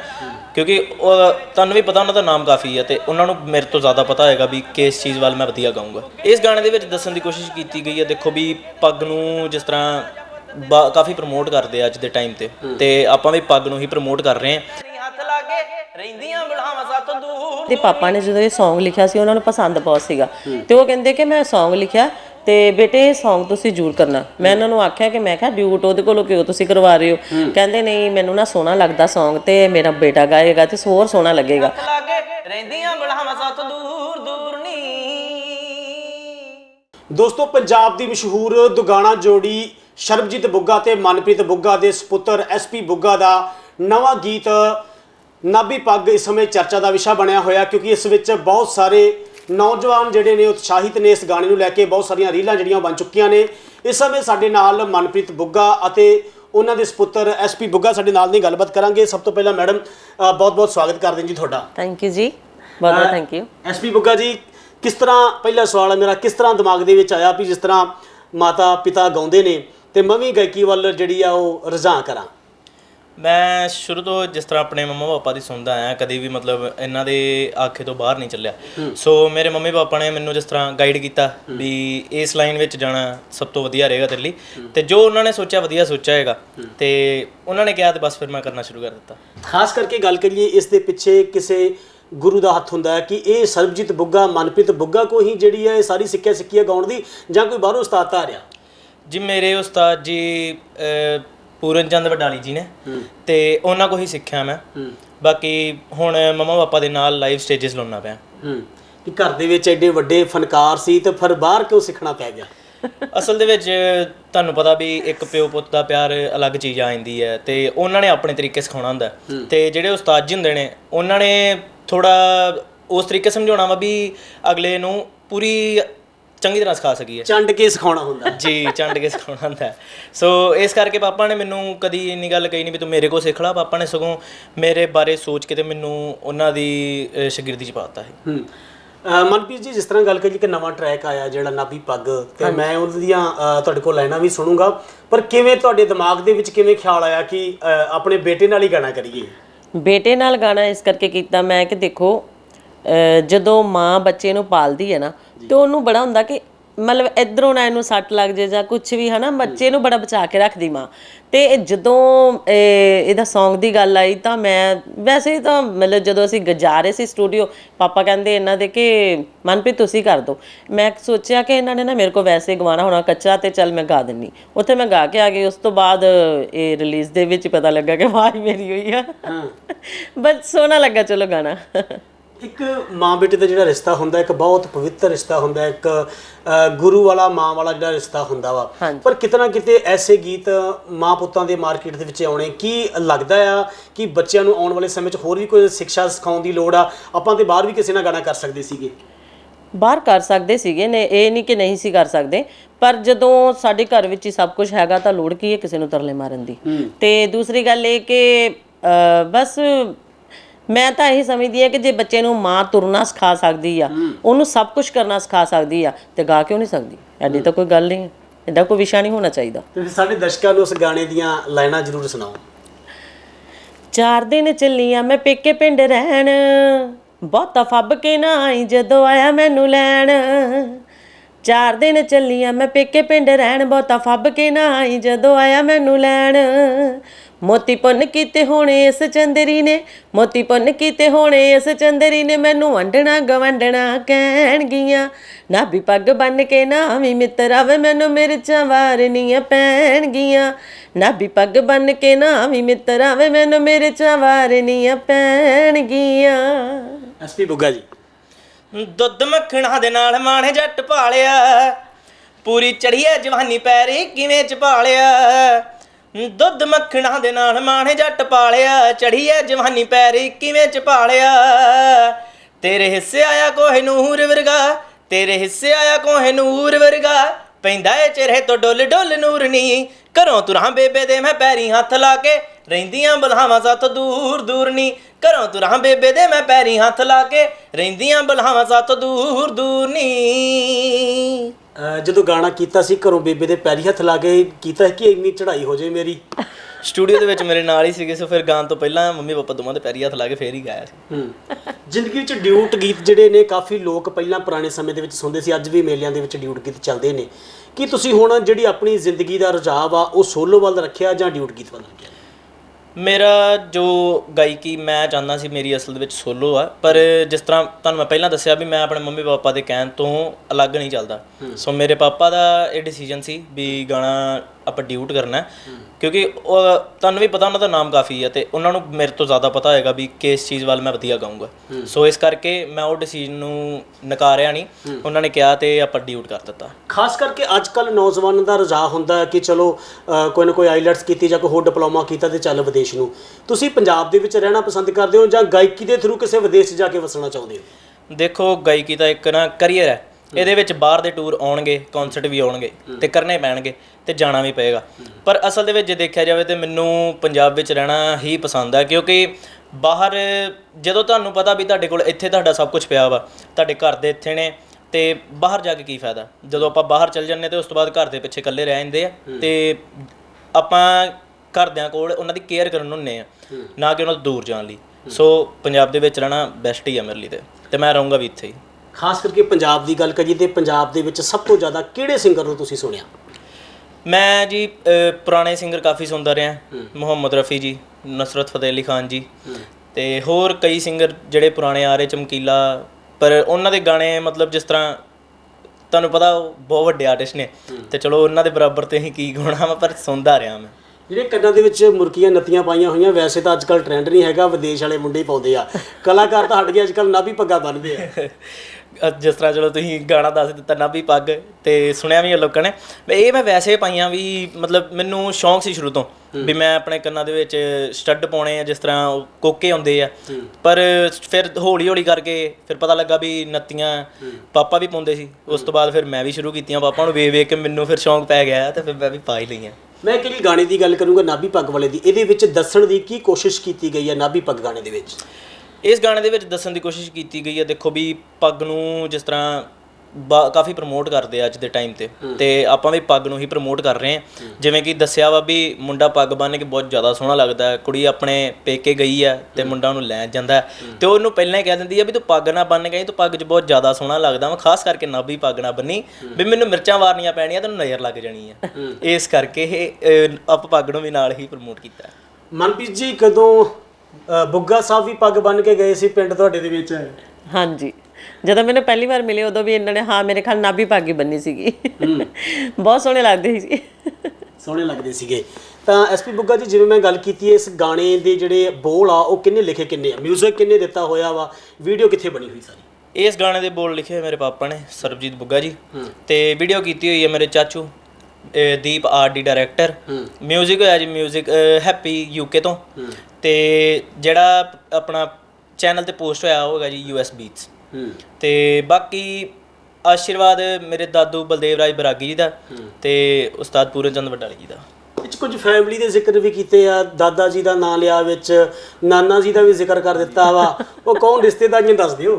ਕਿਉਂਕਿ ਉਹ ਤੁਹਾਨੂੰ ਵੀ ਪਤਾ ਉਹਨਾਂ ਦਾ ਨਾਮ ਕਾਫੀ ਹੈ ਤੇ ਉਹਨਾਂ ਨੂੰ ਮੇਰੇ ਤੋਂ ਜ਼ਿਆਦਾ ਪਤਾ ਹੋਏਗਾ ਵੀ ਕਿਸ ਚੀਜ਼ ਵੱਲ ਮੈਂ ਵਧੀਆ ਗਾਉਂਗਾ ਇਸ ਗਾਣੇ ਦੇ ਵਿੱਚ ਦੱਸਣ ਦੀ ਕੋਸ਼ਿਸ਼ ਕੀਤੀ ਗਈ ਹੈ ਦੇਖੋ ਵੀ ਪੱਗ ਨੂੰ ਜਿਸ ਤਰ੍ਹਾਂ ਕਾਫੀ ਪ੍ਰਮੋਟ ਕਰਦੇ ਆ ਅੱਜ ਦੇ ਟਾਈਮ ਤੇ। ਤੇ ਆਪਾਂ ਵੀ ਪੱਗ ਨੂੰ ਹੀ ਪ੍ਰਮੋਟ ਕਰ ਰਹੇ ਹਾਂ। ਰਹਿੰਦੀਆਂ ਬੁਲਾਵਾਂ ਸਾਤੋਂ ਦੂਰ ਤੇ ਪਾਪਾ ਨੇ ਜਦੋਂ ਇਹ Song ਲਿਖਿਆ ਸੀ ਉਹਨਾਂ ਨੂੰ ਪਸੰਦ ਬਹੁਤ ਸੀਗਾ। ਤੇ ਉਹ ਕਹਿੰਦੇ ਕਿ ਮੈਂ Song ਲਿਖਿਆ ਤੇ ਬੇਟੇ ਇਹ Song ਤੁਸੀਂ ਜ਼ਰੂਰ ਕਰਨਾ। ਮੈਂ ਇਹਨਾਂ ਨੂੰ ਆਖਿਆ ਕਿ ਮੈਂ ਕਿਹਾ ਡਿਊਟ ਉਹਦੇ ਕੋਲੋਂ ਕਿਉਂ ਤੁਸੀਂ ਕਰਵਾ ਰਹੇ ਹੋ? ਕਹਿੰਦੇ ਨਹੀਂ ਮੈਨੂੰ ਨਾ ਸੋਹਣਾ ਲੱਗਦਾ Song ਤੇ ਮੇਰਾ ਬੇਟਾ ਗਾਏਗਾ ਤੇ ਹੋਰ ਸੋਹਣਾ ਲੱਗੇਗਾ। ਲਾਗੇ ਰਹਿੰਦੀਆਂ ਬੁਲਾਵਾਂ ਸਾਤੋਂ ਦੂਰ। ਦੋਸਤੋ ਪੰਜਾਬ ਦੀ ਮਸ਼ਹੂਰ ਦੁਗਾਣਾ ਜੋੜੀ ਸ਼ਰਬਜੀਤ ਬੁੱਗਾ ਤੇ ਮਨਪ੍ਰੀਤ ਬੁੱਗਾ ਦੇ ਸੁਪੁੱਤਰ ਐਸਪੀ ਬੁੱਗਾ ਦਾ ਨਵਾਂ ਗੀਤ ਨਾਭੀ ਪੱਗ ਇਸ ਸਮੇਂ ਚਰਚਾ ਦਾ ਵਿਸ਼ਾ ਬਣਿਆ ਹੋਇਆ ਕਿਉਂਕਿ ਇਸ ਵਿੱਚ ਬਹੁਤ ਸਾਰੇ ਨੌਜਵਾਨ ਜਿਹੜੇ ਨੇ ਉਤਸ਼ਾਹਿਤ ਨੇ ਇਸ ਗਾਣੇ ਨੂੰ ਲੈ ਕੇ ਬਹੁਤ ਸਾਰੀਆਂ ਰੀਲਾਂ ਜਿਹੜੀਆਂ ਬਣ ਚੁੱਕੀਆਂ ਨੇ। ਇਸ ਸਮੇਂ ਸਾਡੇ ਨਾਲ ਮਨਪ੍ਰੀਤ ਬੁੱਗਾ ਅਤੇ ਉਹਨਾਂ ਦੇ ਸੁਪੁੱਤਰ ਐਸਪੀ ਬੁੱਗਾ ਸਾਡੇ ਨਾਲ ਦੀ ਗੱਲਬਾਤ ਕਰਾਂਗੇ। ਸਭ ਤੋਂ ਪਹਿਲਾਂ ਮੈਡਮ ਬਹੁਤ ਬਹੁਤ ਸਵਾਗਤ ਕਰਦੇ ਹਾਂ ਜੀ ਤੁਹਾਡਾ। ਥੈਂਕ ਯੂ ਜੀ। ਬਹੁਤ ਬਹੁਤ ਥੈਂਕ ਯੂ ਐਸਪੀ ਬੁੱਗਾ ਜੀ ਕਿਸ ਤਰ੍ਹਾਂ ਪਹਿਲਾ ਸਵਾਲ ਹੈ ਮੇਰਾ ਕਿਸ ਤਰ੍ਹਾਂ ਦਿਮਾਗ ਦੇ ਵਿੱਚ ਆਇਆ ਵੀ ਜਿਸ ਤਰ੍ਹਾਂ ਮਾਤਾ ਪਿਤਾ ਗਾਉਂਦੇ ਨੇ ਤੇ ਮੈਂ ਵੀ ਗਾਇਕੀ ਵੱਲ ਜਿਹੜੀ ਆ ਉਹ ਰੁਝਾਨ ਕਰਾਂ? ਮੈਂ ਸ਼ੁਰੂ ਤੋਂ ਜਿਸ ਤਰ੍ਹਾਂ ਆਪਣੇ ਮੰਮਾ ਪਾਪਾ ਦੀ ਸੁਣਦਾ ਆਇਆ ਕਦੀ ਵੀ ਮਤਲਬ ਇਹਨਾਂ ਦੇ ਆਖੇ ਤੋਂ ਬਾਹਰ ਨਹੀਂ ਚੱਲਿਆ। ਸੋ ਮੇਰੇ ਮੰਮੀ ਪਾਪਾ ਨੇ ਮੈਨੂੰ ਜਿਸ ਤਰ੍ਹਾਂ ਗਾਈਡ ਕੀਤਾ ਵੀ ਇਸ ਲਾਈਨ ਵਿੱਚ ਜਾਣਾ ਸਭ ਤੋਂ ਵਧੀਆ ਰਹੇਗਾ ਤੇਰੇ ਲਈ। ਤੇ ਜੋ ਉਹਨਾਂ ਨੇ ਸੋਚਿਆ ਵਧੀਆ ਸੋਚਿਆ ਹੈਗਾ। ਤੇ ਉਹਨਾਂ ਨੇ ਕਿਹਾ ਤੇ ਬਸ ਫਿਰ ਮੈਂ ਕਰਨਾ ਸ਼ੁਰੂ ਕਰ ਦਿੱਤਾ। ਖਾਸ ਕਰਕੇ ਗੱਲ ਕਰੀਏ ਇਸ ਦੇ ਪਿੱਛੇ ਕਿਸੇ ਗੁਰੂ ਦਾ ਹੱਥ ਹੁੰਦਾ ਹੈ ਕਿ ਇਹ ਸਰਬਜੀਤ ਬੁੱਗਾ ਮਨਪ੍ਰੀਤ ਬੁੱਗਾ ਕੋ ਹੀ ਜਿਹੜੀ ਹੈ ਇਹ ਸਾਰੀ ਸਿੱਖਿਆ ਸਿੱਖੀ ਹੈ ਗਾਉਣ ਦੀ ਜਾਂ ਕੋਈ ਬਾਹਰੋਂ ਉਸਤਾਦ ਤਾਂ ਆ ਰਿਹਾ ਜੀ ਮੇਰੇ ਉਸਤਾਦ ਜੀ ਅਹ, ਪੂਰਨ ਚੰਦ ਵਡਾਲੀ ਜੀ ਨੇ ਤੇ ਉਹਨਾਂ ਕੋਲ ਹੀ ਸਿੱਖਿਆ ਮੈਂ। ਬਾਕੀ ਹੁਣ ਮੰਮਾ ਪਾਪਾ ਦੇ ਨਾਲ ਲਾਈਵ ਸਟੇजेस ਲਾਉਣਾ ਪਿਆ। ਹੂੰ। ਕਿ ਘਰ ਦੇ ਵਿੱਚ ਐਡੇ ਵੱਡੇ ਫਨਕਾਰ ਸੀ ਤੇ ਫਿਰ ਬਾਹਰ ਕਿਉਂ ਸਿੱਖਣਾ ਪੈ ਗਿਆ? ਅਸਲ ਦੇ ਵਿੱਚ ਤੁਹਾਨੂੰ ਪਤਾ ਵੀ ਇੱਕ ਪਿਓ ਪੁੱਤ ਦਾ ਪਿਆਰ ਅਲੱਗ ਚੀਜ਼ ਆ ਜਾਂਦੀ ਹੈ ਤੇ ਉਹਨਾਂ ਨੇ ਆਪਣੇ ਤਰੀਕੇ ਸਿਖਾਉਣਾ ਹੁੰਦਾ ਹੈ। ਤੇ ਜਿਹੜੇ ਉਸਤਾਦ ਜੀ ਹੁੰਦੇ ਨੇ ਉਹਨਾਂ ਨੇ ਥੋੜਾ ਉਸ ਤਰੀਕੇ ਸਮਝਾਉਣਾ ਵਾ ਵੀ ਅਗਲੇ ਨੂੰ ਪੂਰੀ ਚੰਗੀ ਤਰ੍ਹਾਂ ਸਿਖਾ ਸਕੀਏ। ਚੰਡ ਕੇ ਸਿਖਾਉਣਾ ਹੁੰਦਾ। ਜੀ ਚੰਡ ਕੇ ਸਿਖਾਉਣਾ ਹੁੰਦਾ। ਸੋ ਇਸ ਕਰਕੇ ਪਾਪਾ ਨੇ ਮੈਨੂੰ ਕਦੀ ਇੰਨੀ ਗੱਲ ਕਹੀ ਨਹੀਂ ਵੀ ਤੂੰ ਮੇਰੇ ਕੋਲ ਸਿੱਖ ਲੈ। ਪਾਪਾ ਨੇ ਸਗੋਂ ਮੇਰੇ ਬਾਰੇ ਸੋਚ ਕੇ ਤੇ ਮੈਨੂੰ ਉਹਨਾਂ ਦੀ ਸ਼ਾਗਿਰਦੀ ਚ ਪਾਤਾ ਹੈ। ਹੂੰ ਮਨਪ੍ਰੀਤ ਜੀ ਜਿਸ ਤਰ੍ਹਾਂ ਗੱਲ ਕਰੀਏ ਕਿ ਨਵਾਂ ਟਰੈਕ ਆਇਆ ਜਿਹੜਾ ਨਾਭੀ ਪੱਗ ਤੇ ਮੈਂ ਉਹਦੀਆਂ ਤੁਹਾਡੇ ਕੋਲ ਲਾਈਨਾਂ ਵੀ ਸੁਣੂੰਗਾ। ਪਰ ਕਿਵੇਂ ਤੁਹਾਡੇ ਦਿਮਾਗ ਦੇ ਵਿੱਚ ਕਿਵੇਂ ਖਿਆਲ ਆਇਆ ਕਿ ਆਪਣੇ ਬੇਟੇ ਨਾਲ ਹੀ ਗਾਣਾ ਕਰੀਏ? ਬੇਟੇ ਨਾਲ ਗਾਣਾ ਇਸ ਕਰਕੇ ਕੀਤਾ ਮੈਂ ਕਿ ਦੇਖੋ ਜਦੋਂ ਮਾਂ ਬੱਚੇ ਨੂੰ ਪਾਲਦੀ ਹੈ ਨਾ, ਤੇ ਉਹਨੂੰ ਬੜਾ ਹੁੰਦਾ ਕਿ ਮਤਲਬ ਇਧਰੋਂ ਨਾ ਇਹਨੂੰ ਸੱਟ ਲੱਗ ਜੇ ਜਾਂ ਕੁਝ ਵੀ ਹਨਾ? ਬੱਚੇ ਨੂੰ ਬੜਾ ਬਚਾ ਕੇ ਰੱਖਦੀ ਮਾਂ। ਤੇ ਇਹ ਜਦੋਂ ਇਹ- ਇਹਦਾ Song ਦੀ ਗੱਲ ਆਈ ਤਾਂ ਮੈਂ ਵੈਸੇ ਤਾਂ ਮਤਲਬ ਜਦੋਂ ਅਸੀਂ ਗ- ਜਾ ਰਹੇ ਸੀ ਸਟੂਡੀਓ ਪਾਪਾ ਕਹਿੰਦੇ ਇਹਨਾਂ ਦੇ ਕਿ ਮਨਪ੍ਰੀਤ ਤੁਸੀਂ ਕਰ ਦਿਓ ਮੈਂ ਸੋਚਿਆ ਕਿ ਇਹਨਾਂ ਨੇ ਨਾ ਮੇਰੇ ਕੋ ਵੈਸੇ ਗਵਾਣਾ ਹੋਣਾ ਕੱਚਾ ਤੇ ਚੱਲ ਮੈਂ ਗਾ ਦਿੰਨੀ। ਉੱਥੇ ਮੈਂ ਗਾ ਕੇ ਆ ਗਈ। ਉਸ ਤੋਂ ਬਾਅਦ ਇਹ ਰਿਲੀਜ਼ ਦੇ ਵਿੱਚ ਪਤਾ ਲੱਗਾ ਕਿ ਆਵਾਜ਼ ਮੇਰੀ ਹੋਈ ਆ। ਹਾਂ। ਬਸ ਸੋਹਣਾ ਲੱਗਾ ਚਲੋ ਗਾਣਾ। ਇੱਕ ਮਾਂ ਬੇਟੇ ਦਾ ਜਿਹੜਾ ਰਿਸ਼ਤਾ ਹੁੰਦਾ ਇੱਕ ਬਹੁਤ ਪਵਿੱਤਰ ਰਿਸ਼ਤਾ ਹੁੰਦਾ ਇੱਕ ਗੁਰੂ ਵਾਲਾ ਮਾਂ ਵਾਲਾ ਜਿਹੜਾ ਰਿਸ਼ਤਾ ਹੁੰਦਾ ਵਾ। ਪਰ ਕਿਤਨਾ ਕਿਤੇ ਐਸੇ ਗੀਤ ਮਾਂ ਪੁੱਤਾਂ ਦੇ ਮਾਰਕੀਟ ਦੇ ਵਿੱਚ ਆਉਣੇ ਕੀ ਲੱਗਦਾ ਆ ਕਿ ਬੱਚਿਆਂ ਨੂੰ ਆਉਣ ਵਾਲੇ ਸਮੇਂ 'ਚ ਹੋਰ ਵੀ ਕੋਈ ਸਿੱਖਿਆ ਸਿਖਾਉਣ ਦੀ ਲੋੜ ਆ? ਆਪਾਂ ਤੇ ਬਾਹਰ ਵੀ ਕਿਸੇ ਨਾਲ ਗਾਣਾ ਕਰ ਸਕਦੇ ਸੀਗੇ। ਬਾਹਰ ਕਰ ਸਕਦੇ ਸੀਗੇ ਨੇ ਇਹ ਨਹੀਂ ਕਿ ਨਹੀਂ ਸੀ ਕਰ ਸਕਦੇ ਪਰ ਜਦੋਂ ਸਾਡੇ ਘਰ ਵਿੱਚ ਹੀ ਸਭ ਕੁਝ ਹੈਗਾ ਤਾਂ ਲੋੜ ਕੀ ਹੈ ਕਿਸੇ ਨੂੰ ਤਰਲੇ ਮਾਰਨ ਦੀ। ਤੇ ਦੂਸਰੀ ਗੱਲ ਇਹ ਕਿ ਬਸ ਮੈਂ ਤਾਂ ਇਹੀ ਸਮਝਦੀ ਹਾਂ ਕਿ ਜੇ ਬੱਚੇ ਨੂੰ ਮਾਂ ਤੁਰਨਾ ਸਿਖਾ ਸਕਦੀ ਆ ਉਹਨੂੰ ਸਭ ਕੁਝ ਕਰਨਾ ਸਿਖਾ ਸਕਦੀ ਆ ਤੇ ਗਾ ਕਿਉਂ ਨਹੀਂ ਸਕਦੀ? ਐਡੀ ਤਾਂ ਕੋਈ ਗੱਲ ਨਹੀਂ ਐਡਾ ਕੋਈ ਵਿਸ਼ਾ ਨਹੀਂ ਹੋਣਾ ਚਾਹੀਦਾ। ਤੇ ਫਿਰ ਸਾਡੇ ਦਰਸ਼ਕਾਂ ਨੂੰ ਉਸ ਗਾਣੇ ਦੀਆਂ ਲਾਈਨਾਂ ਜ਼ਰੂਰ ਸੁਣਾਓ। ਚਾਰ ਦਿਨ ਚੱਲੀਆਂ ਮੈਂ ਪੇਕੇ ਪਿੰਡ ਰਹਿਣ ਬਹੁਤਾ ਫੱਬ ਕੇ ਨਾ ਆਈ ਜਦੋਂ ਆਇਆ ਮੈਨੂੰ ਲੈਣ। ਚਾਰ ਦਿਨ ਚੱਲੀਆਂ, ਮੈਂ ਪੇਕੇ ਪਿੰਡ ਰਹਿਣ ਬਹੁਤਾ ਫੱਬ ਕੇ ਨਾ ਆਈ, ਜਦੋਂ ਆਇਆ ਮੈਨੂੰ ਲੈਣ। ਮੋਤੀ ਪੁੰਨ ਕੀਤੇ ਹੋਣੇ ਇਸ ਚੰਦਰੀ ਨੇ, ਮੋਤੀ ਪੁੰਨ ਕੀਤੇ ਹੋਣੇ ਇਸ ਚੰਦਰੀ ਨੇ, ਮੈਨੂੰ ਵੰਡਣਾ ਗਵੰਡਣਾ ਕਹਿਣਗੀਆਂ। ਨਾਭੀ ਪੱਗ ਬੰਨ ਕੇ ਨਾ ਵੀ ਮਿੱਤਰ ਆਵੇ, ਮੈਨੂੰ ਮਿਰਚਾਂ ਵਾਰਨੀਆਂ ਪੈਣਗੀਆਂ। ਨਾਭੀ ਪੱਗ ਬੰਨ ਕੇ ਨਾ ਵੀ ਮਿੱਤਰ ਆਵੇ, ਮੈਨੂੰ ਮਿਰਚਾਂ ਵਾਰਨੀਆਂ ਪੈਣਗੀਆਂ। ਐਸਪੀ ਬੁੱਗਾ ਜੀ। ਦੁੱਧ ਮੱਖਣਾ ਦੇ ਨਾਲ ਮਾਣੇ ਜੱਟ ਪਾਲਿਆ ਪੂਰੀ ਚੜੀਏ ਜਵਾਨੀ ਪੈਰੀ ਕਿਵੇਂ ਚ ਪਾਲਿਆ ਦੁੱਧ ਮੱਖਣਾ ਦੇ ਨਾਲ ਮਾਣੇ ਜੱਟ ਪਾਲਿਆ ਚੜੀਏ ਜਵਾਨੀ ਪੈਰੀ ਕਿਵੇਂ ਚ ਪਾਲਿਆ ਤੇਰੇ ਹਿੱਸੇ ਆਇਆ ਕੋਹ ਨੂਰ ਵਰਗਾ, ਤੇਰੇ ਹਿੱਸੇ ਆਇਆ ਕੋਹ ਨੂਰ ਵਰਗਾ। ਪੈਂਦਾ ਏ ਚਿਹਰੇ ਤੋਂ ਡੁੱਲ ਡੁੱਲ ਨੂਰ ਨੀ ਘਰੋਂ ਤੁਰਾਂ ਬੇਬੇ ਦੇ ਮੈਂ ਪੈਰੀ ਹੱਥ ਲਾ ਕੇ, ਰਹਿੰਦੀਆਂ ਬਲਹਾਵਾਂ ਸਾਥ ਦੂਰ ਦੂਰ ਨੀ ਘਰੋਂ ਤੁਰਾਂ ਬੇਬੇ ਦੇ ਮੈਂ ਪੈਰੀ ਹੱਥ ਲਾ ਕੇ ਰਹਿੰਦੀਆਂ ਬਲਹਾਵਾਂ ਸਾਥ ਦੂਰ ਦੂਰ ਨੀ। ਜਦੋਂ ਗਾਣਾ ਕੀਤਾ ਸੀ ਘਰੋਂ ਬੇਬੇ ਦੇ ਪੈਰੀ ਹੱਥ ਲਾ ਕੇ ਕੀਤਾ ਕਿ ਇੰਨੀ ਚੜ੍ਹਾਈ ਹੋ ਜਾਏ ਮੇਰੀ? ਸਟੂਡੀਓ ਦੇ ਵਿੱਚ ਮੇਰੇ ਨਾਲ ਹੀ ਸੀਗੇ ਸੋ ਫਿਰ ਗਾਣ ਤੋਂ ਪਹਿਲਾਂ ਮੰਮੀ ਪਾਪਾ ਦੋਵਾਂ ਦੇ ਪੈਰੀ ਹੱਥ ਲਾ ਕੇ ਫੇਰ ਹੀ ਗਾਇਆ ਸੀ। ਜ਼ਿੰਦਗੀ ਵਿੱਚ ਡਿਊਟ ਗੀਤ ਜਿਹੜੇ ਨੇ ਕਾਫੀ ਲੋਕ ਪਹਿਲਾਂ ਪੁਰਾਣੇ ਸਮੇਂ ਦੇ ਵਿੱਚ ਸੁਣਦੇ ਸੀ ਅੱਜ ਵੀ ਮੇਲਿਆਂ ਦੇ ਵਿੱਚ ਡਿਊਟ ਗੀਤ ਚੱਲਦੇ ਨੇ। ਕੀ ਤੁਸੀਂ ਹੁਣ ਜਿਹੜੀ ਆਪਣੀ ਜ਼ਿੰਦਗੀ ਦਾ ਰੁਝਾਵ ਆ ਉਹ ਸੋਲੋ ਵੱਲ ਰੱਖਿਆ ਜਾਂ ਡਿਊਟ ਗੀਤ ਵੱਲ ਰੱਖਿਆ? ਮੇਰਾ ਜੋ ਗਾਇਕੀ ਮੈਂ ਚਾਹੁੰਦਾ ਸੀ ਮੇਰੀ ਅਸਲ ਦੇ ਵਿੱਚ ਸੋਲੋ ਆ ਪਰ ਜਿਸ ਤਰ੍ਹਾਂ ਤੁਹਾਨੂੰ ਮੈਂ ਪਹਿਲਾਂ ਦੱਸਿਆ ਵੀ ਮੈਂ ਆਪਣੇ ਮੰਮੀ ਪਾਪਾ ਦੇ ਕਹਿਣ ਤੋਂ ਅਲੱਗ ਨਹੀਂ ਚੱਲਦਾ। ਸੋ ਮੇਰੇ ਪਾਪਾ ਦਾ ਇਹ ਡਿਸੀਜਨ ਸੀ ਵੀ ਗਾਣਾ ਆਪਾਂ ਡਿਊਟ ਕਰਨਾ ਹੈ। ਕਿਉਂਕਿ ਤੁਹਾਨੂੰ ਵੀ ਪਤਾ ਉਹਨਾਂ ਦਾ ਨਾਮ ਕਾਫੀ ਹੈ ਤੇ ਉਹਨਾਂ ਨੂੰ ਮੇਰੇ ਤੋਂ ਜ਼ਿਆਦਾ ਪਤਾ ਹੋਏਗਾ ਵੀ ਕਿਸ ਚੀਜ਼ ਵੱਲ ਮੈਂ ਵਧੀਆ ਗਾਉਂਗਾ ਸੋ ਇਸ ਕਰਕੇ ਮੈਂ ਉਹ ਡਿਸੀਜਨ ਨੂੰ ਨਕਾਰਿਆ ਨਹੀਂ। ਉਹਨਾਂ ਨੇ ਕਿਹਾ ਤੇ ਆਪਾਂ ਡਿਊਟ ਕਰ ਦਿੱਤਾ। ਖਾਸ ਕਰਕੇ ਅੱਜ ਕੱਲ ਨੌਜਵਾਨਾਂ ਦਾ ਰੁਝਾਅ ਹੁੰਦਾ ਹੈ ਕਿ ਚਲੋ ਕੋਈ ਨਾ ਕੋਈ ਆਈਲੈਟਸ ਕੀਤੀ ਜਾਂ ਕੋਈ ਹੋਰ ਡਿਪਲੋਮਾ ਕੀਤਾ ਤੇ ਚੱਲ ਵਿਦੇਸ਼ ਨੂੰ। ਤੁਸੀਂ ਪੰਜਾਬ ਦੇ ਵਿੱਚ ਰਹਿਣਾ ਪਸੰਦ ਕਰਦੇ ਹੋ ਜਾਂ ਗਾਇਕੀ ਦੇ ਥਰੂ ਕਿਸੇ ਵਿਦੇਸ਼ ਜਾ ਕੇ ਵਸਣਾ ਚਾਹੁੰਦੇ ਹੋ? ਦੇਖੋ ਗਾਇਕੀ ਤਾਂ ਇੱਕ ਨਾ ਕਰੀਅਰ ਹੈ। ਇਹਦੇ ਵਿੱਚ ਬਾਹਰ ਦੇ ਟੂਰ ਆਉਣਗੇ ਕਨਸਰਟ ਵੀ ਆਉਣਗੇ ਤੇ ਕਰਨੇ ਪੈਣਗੇ ਤੇ ਜਾਣਾ ਵੀ ਪਏਗਾ। ਪਰ ਅਸਲ ਦੇ ਵਿੱਚ ਜੇ ਦੇਖਿਆ ਜਾਵੇ ਤੇ ਮੈਨੂੰ ਪੰਜਾਬ ਵਿੱਚ ਰਹਿਣਾ ਹੀ ਪਸੰਦ ਹੈ ਕਿਉਂਕਿ ਬਾਹਰ ਜਦੋਂ ਤੁਹਾਨੂੰ ਪਤਾ ਵੀ ਤੁਹਾਡੇ ਕੋਲ ਇੱਥੇ ਤੁਹਾਡਾ ਸਭ ਕੁਝ ਪਿਆ ਵਾ ਤੁਹਾਡੇ ਘਰ ਦੇ ਇੱਥੇ ਨੇ ਤੇ ਬਾਹਰ ਜਾ ਕੇ ਕੀ ਫਾਇਦਾ? ਜਦੋਂ ਆਪਾਂ ਬਾਹਰ ਚੱਲ ਜੰਨੇ ਤੇ ਉਸ ਤੋਂ ਬਾਅਦ ਘਰ ਦੇ ਪਿੱਛੇ ਇਕੱਲੇ ਰਹਿ ਜਾਂਦੇ ਆ ਤੇ ਆਪਾਂ ਘਰਦਿਆਂ ਕੋਲ ਉਹਨਾਂ ਦੀ ਕੇਅਰ ਕਰਨ ਹੁੰਨੇ ਆ ਨਾ ਕਿ ਉਹਨਾਂ ਤੋਂ ਦੂਰ ਜਾਣ ਲਈ। ਸੋ ਪੰਜਾਬ ਦੇ ਵਿੱਚ ਰਹਿਣਾ ਬੈਸਟ ਹੀ ਆ ਮੇਰੇ ਲਈ ਤੇ ਤੇ ਮੈਂ ਰਹੂੰਗਾ ਵੀ ਇੱਥੇ ਹੀ। ਖਾਸ ਕਰਕੇ ਪੰਜਾਬ ਦੀ ਗੱਲ ਕਰੀਏ ਤੇ ਪੰਜਾਬ ਦੇ ਵਿੱਚ ਸਭ ਤੋਂ ਜ਼ਿਆਦਾ ਕਿਹੜੇ ਸਿੰਗਰ ਨੂੰ ਤੁਸੀਂ ਸੁਣਿਆ? ਮੈਂ ਜੀ ਅਹ, ਪੁਰਾਣੇ ਸਿੰਗਰ ਕਾਫੀ ਸੁਣਦਾ ਰਿਹਾ। ਮੁਹੰਮਦ ਰਫੀ ਜੀ ਨਸਰਤ ਫਤਿਹ ਅਲੀ ਖਾਨ ਜੀ। ਤੇ ਹੋਰ ਕਈ ਸਿੰਗਰ ਜਿਹੜੇ ਪੁਰਾਣੇ ਆ ਰਹੇ ਚਮਕੀਲਾ ਪਰ ਉਹਨਾਂ ਦੇ ਗਾਣੇ ਮਤਲਬ ਜਿਸ ਤਰ੍ਹਾਂ ਤੁਹਾਨੂੰ ਪਤਾ ਉਹ ਬਹੁਤ ਵੱਡੇ ਆਰਟਿਸਟ ਨੇ। ਤੇ ਚਲੋ ਉਹਨਾਂ ਦੇ ਬਰਾਬਰ ਤੇ ਅਸੀਂ ਕੀ ਗਾਉਣਾ ਵਾ ਪਰ ਸੁਣਦਾ ਰਿਹਾ ਮੈਂ। ਜਿਹੜੇ ਕੰਨਾਂ ਦੇ ਵਿੱਚ ਮੁਰਕੀਆਂ ਨੱਤੀਆਂ ਪਾਈਆਂ ਹੋਈਆਂ ਵੈਸੇ ਤਾਂ ਅੱਜਕੱਲ ਟ੍ਰੈਂਡ ਨਹੀਂ ਹੈਗਾ ਵਿਦੇਸ਼ ਵਾਲੇ ਮੁੰਡੇ ਹੀ ਪਾਉਂਦੇ ਆ। ਕਲਾਕਾਰ ਤਾਂ ਹਟ ਗਏ ਅੱਜਕੱਲ ਨਾਭੀ ਪੱਗਾਂ ਬੰਨ੍ਹਦੇ ਆ। ਜਿਸ ਤਰ੍ਹਾਂ ਚਲੋ ਤੁਸੀਂ ਗਾਣਾ ਦੱਸ ਦਿੱਤਾ ਨਾਭੀ ਪੱਗ ਤੇ ਸੁਣਿਆ ਵੀ ਆ ਲੋਕਾਂ ਨੇ ਵੀ ਇਹ ਮੈਂ ਵੈਸੇ ਪਾਈਆਂ ਵੀ ਮਤਲਬ ਮੈਨੂੰ ਸ਼ੌਂਕ ਸੀ ਸ਼ੁਰੂ ਤੋਂ ਵੀ ਮੈਂ ਆਪਣੇ ਕੰਨਾਂ ਦੇ ਵਿੱਚ ਸਟੱਡ ਪਾਉਣੇ ਆ ਜਿਸ ਤਰ੍ਹਾਂ ਕੋਕੇ ਹੁੰਦੇ ਆ। ਪਰ ਫਿਰ ਹੌਲੀ ਹੌਲੀ ਕਰਕੇ ਫਿਰ ਪਤਾ ਲੱਗਾ ਵੀ ਨੱਤੀਆਂ ਪਾਪਾ ਵੀ ਪਾਉਂਦੇ ਸੀ ਉਸ ਤੋਂ ਬਾਅਦ ਫਿਰ ਮੈਂ ਵੀ ਸ਼ੁਰੂ ਕੀਤੀਆਂ ਪਾਪਾ ਨੂੰ ਵੇਖ ਵੇਖ ਕੇ ਮੈਨੂੰ ਫਿਰ ਸ਼ੌਂਕ ਪੈ ਗਿਆ ਤੇ ਫਿਰ ਮੈਂ ਵੀ ਪਾ ਹੀ ਲਈਆਂ ਮੈਂ ਕਿਹੜੀ ਗਾਣੇ ਦੀ ਗੱਲ ਕਰੂੰਗਾ ਨਾਭੀ ਪੱਗ ਵਾਲੇ ਦੀ ਇਹਦੇ ਵਿੱਚ ਦੱਸਣ ਦੀ ਕੀ ਕੋਸ਼ਿਸ਼ ਕੀਤੀ ਗਈ ਹੈ ਨਾਭੀ ਪੱਗ ਗਾਣੇ ਦੇ ਵਿੱਚ? ਇਸ ਗਾਣੇ ਦੇ ਵਿੱਚ ਦੱਸਣ ਦੀ ਕੋਸ਼ਿਸ਼ ਕੀਤੀ ਗਈ ਹੈ ਦੇਖੋ ਵੀ ਪੱਗ ਨੂੰ ਜਿਸ ਤਰ੍ਹਾਂ ਬਾ- ਕਾਫੀ ਪ੍ਰਮੋਟ ਕਰਦੇ ਆ ਅੱਜ ਦੇ ਟਾਈਮ ਤੇ। ਤੇ ਆਪਾਂ ਵੀ ਪੱਗ ਨੂੰ ਹੀ ਪ੍ਰਮੋਟ ਕਰ ਰਹੇ ਹਾਂ। ਜਿਵੇਂ ਕਿ ਦੱਸਿਆ ਵਾ ਵੀ ਮੁੰਡਾ ਪੱਗ ਬੰਨ੍ਹ ਕੇ ਬਹੁਤ ਜ਼ਿਆਦਾ ਸੋਹਣਾ ਲੱਗਦਾ ਹੈ। ਕੁੜੀ ਆਪਣੇ ਪੇਕੇ ਗਈ ਆ ਤੇ ਮੁੰਡਾ ਉਹਨੂੰ ਲੈਣ ਜਾਂਦਾ ਹੈ, ਤੇ ਉਹਨੂੰ ਪਹਿਲਾਂ ਹੀ ਕਹਿ ਦਿੰਦੀ ਆ ਵੀ ਤੂੰ ਪੱਗ ਨਾ ਬੰਨ ਗਈ ਤੂੰ ਪੱਗ 'ਚ ਬਹੁਤ ਜ਼ਿਆਦਾ ਸੋਹਣਾ ਲੱਗਦਾ ਵਾ। ਖਾਸ ਕਰਕੇ ਨਾਭੀ ਪੱਗ ਨਾ ਬੰਨੀ। ਵੀ ਮੈਨੂੰ ਮਿਰਚਾਂ ਵਾਰਨੀਆਂ ਪੈਣੀਆਂ ਤੈਨੂੰ ਨਜ਼ਰ ਲੱਗ ਜਾਣੀ ਆ। ਇਸ ਕਰਕੇ ਇਹ ਅਹ, ਆਪਾਂ ਪੱਗ ਨੂੰ ਵੀ ਨਾਲ ਹੀ ਪ੍ਰਮੋਟ ਕੀਤਾ ਹੈ। ਮਨਪ੍ਰੀਤ ਜੀ ਕਦੋਂ ਅ, ਬੁੱਗਾ ਸਾਹਿਬ ਵੀ ਪੱਗ ਬੰਨ ਕੇ ਗਏ ਸੀ ਪਿੰਡ ਤੁਹਾਡੇ ਦੇ ਵਿੱਚ। ਹਾਂਜੀ। ਜਦੋਂ ਮੈਨੂੰ ਪਹਿਲੀ ਵਾਰ ਮਿਲੇ ਉਦੋਂ ਵੀ ਇਹਨਾਂ ਨੇ ਹਾਂ ਮੇਰੇ ਖਿਆਲ ਨਾਭੀ ਪਾਗੀ ਬੰਨੀ ਸੀਗੀ। ਬਹੁਤ ਸੋਹਣੇ ਲੱਗਦੇ ਸੀ। ਸੋਹਣੇ ਲੱਗਦੇ ਸੀਗੇ। ਤਾਂ ਐਸਪੀ ਬੁੱਗਾ ਜੀ ਜਿਵੇਂ ਮੈਂ ਗੱਲ ਕੀਤੀ ਹੈ ਇਸ ਗਾਣੇ ਦੇ ਜਿਹੜੇ ਬੋਲ ਆ ਉਹ ਕਿੰਨੇ ਲਿਖੇ ਕਿੰਨੇ ਆ? 뮤직 ਕਿੰਨੇ ਦਿੱਤਾ ਹੋਇਆ ਵਾ? ਵੀਡੀਓ ਕਿੱਥੇ ਬਣੀ ਹੋਈ ਸਾਰੀ? ਇਸ ਗਾਣੇ ਦੇ ਬੋਲ ਲਿਖੇ ਹੋਏ ਮੇਰੇ ਪਾਪਾ ਨੇ ਸਰਬਜੀਤ ਬੁੱਗਾ ਜੀ। ਤੇ ਵੀਡੀਓ ਕੀਤੀ ਹੋਈ ਹੈ ਮੇਰੇ ਚਾਚੂ। ਦੀਪ ਆਰਟ ਦੀ ਡਾਇਰੈਕਟਰ 뮤직 ਹੋਇਆ ਜੀ 뮤직 ਹੈਪੀ ਯੂਕੇ ਤੋਂ ਤੇ ਜਿਹੜਾ ਆਪਣਾ ਚੈਨਲ ਤੇ ਪੋਸਟ ਹੋਇਆ ਉਹ ਹੈਗਾ ਜੀ ਯੂਐਸ ਬੀਟਸ ਹੂੰ ਤੇ ਬਾਕੀ ਆਸ਼ੀਰਵਾਦ ਮੇਰੇ ਦਾਦੂ ਬਲਦੇਵ ਰਾਜ ਬਰਾਗੀ ਜੀ ਦਾ ਤੇ ਉਸਤਾਦ ਪੂਰਨ ਚੰਦ ਵਡਾਲੀ ਜੀ ਦਾ ਵਿੱਚ ਕੁਝ ਫੈਮਿਲੀ ਦੇ ਜ਼ਿਕਰ ਵੀ ਕੀਤੇ ਆ ਦਾਦਾ ਜੀ ਦਾ ਨਾਂ ਲਿਆ ਵਿੱਚ ਨਾਨਾ ਜੀ ਦਾ ਵੀ ਜ਼ਿਕਰ ਕਰ ਦਿੱਤਾ ਵਾ ਉਹ ਕੌਣ ਰਿਸ਼ਤੇਦਾਰੀਆਂ ਦੱਸ ਦਿਓ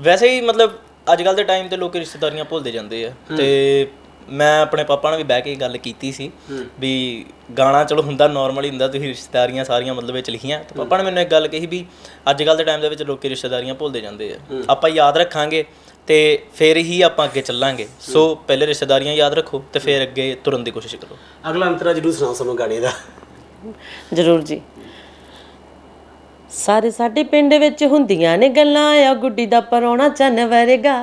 ਵੈਸੇ ਹੀ ਮਤਲਬ ਅੱਜ ਕੱਲ ਦੇ ਟਾਈਮ ਤੇ ਲੋਕ ਰਿਸ਼ਤੇਦਾਰੀਆਂ ਭੁੱਲਦੇ ਜਾਂਦੇ ਆ ਤੇ ਮੈਂ ਆਪਣੇ ਪਾਪਾ ਨਾਲ ਵੀ ਬਹਿ ਕੇ ਗੱਲ ਕੀਤੀ ਸੀ ਵੀ ਗਾਣਾ ਚਲੋ ਹੁੰਦਾ ਨਾਰਮਲ ਹੀ ਹੁੰਦਾ ਤੁਸੀਂ ਰਿਸ਼ਤੇਦਾਰੀਆਂ ਸਾਰੀਆਂ ਮਤਲਬ ਵਿੱਚ ਲਿਖੀਆਂ। ਤੇ ਪਾਪਾ ਨੇ ਮੈਨੂੰ ਇੱਕ ਗੱਲ ਕਹੀ ਵੀ ਅੱਜ ਕੱਲ ਦੇ ਟਾਈਮ ਦੇ ਵਿੱਚ ਲੋਕੀ ਰਿਸ਼ਤੇਦਾਰੀਆਂ ਭੁੱਲਦੇ ਜਾਂਦੇ ਆ। ਆਪਾਂ ਯਾਦ ਰੱਖਾਂਗੇ ਤੇ ਫਿਰ ਹੀ ਆਪਾਂ ਅੱਗੇ ਚੱਲਾਂਗੇ। ਸੋ ਪਹਿਲੇ ਰਿਸ਼ਤੇਦਾਰੀਆਂ ਯਾਦ ਰੱਖੋ ਤੇ ਫਿਰ ਅੱਗੇ ਤੁਰਨ ਦੀ ਕੋਸ਼ਿਸ਼ ਕਰੋ। ਅਗਲਾ ਅੰਤਰਾ ਜਰੂਰ ਸੁਣਾਓ ਸਾਨੂੰ ਗਾਣੇ ਦਾ। ਜ਼ਰੂਰ ਜੀ। ਸਾਰੇ ਸਾਡੇ ਪਿੰਡ ਵਿੱਚ ਹੁੰਦੀਆਂ ਨੇ ਗੱਲਾਂ ਆ ਗੁੱਡੀ ਦਾ ਪਰੋਣਾ ਚੰਨ ਵਰਗਾ।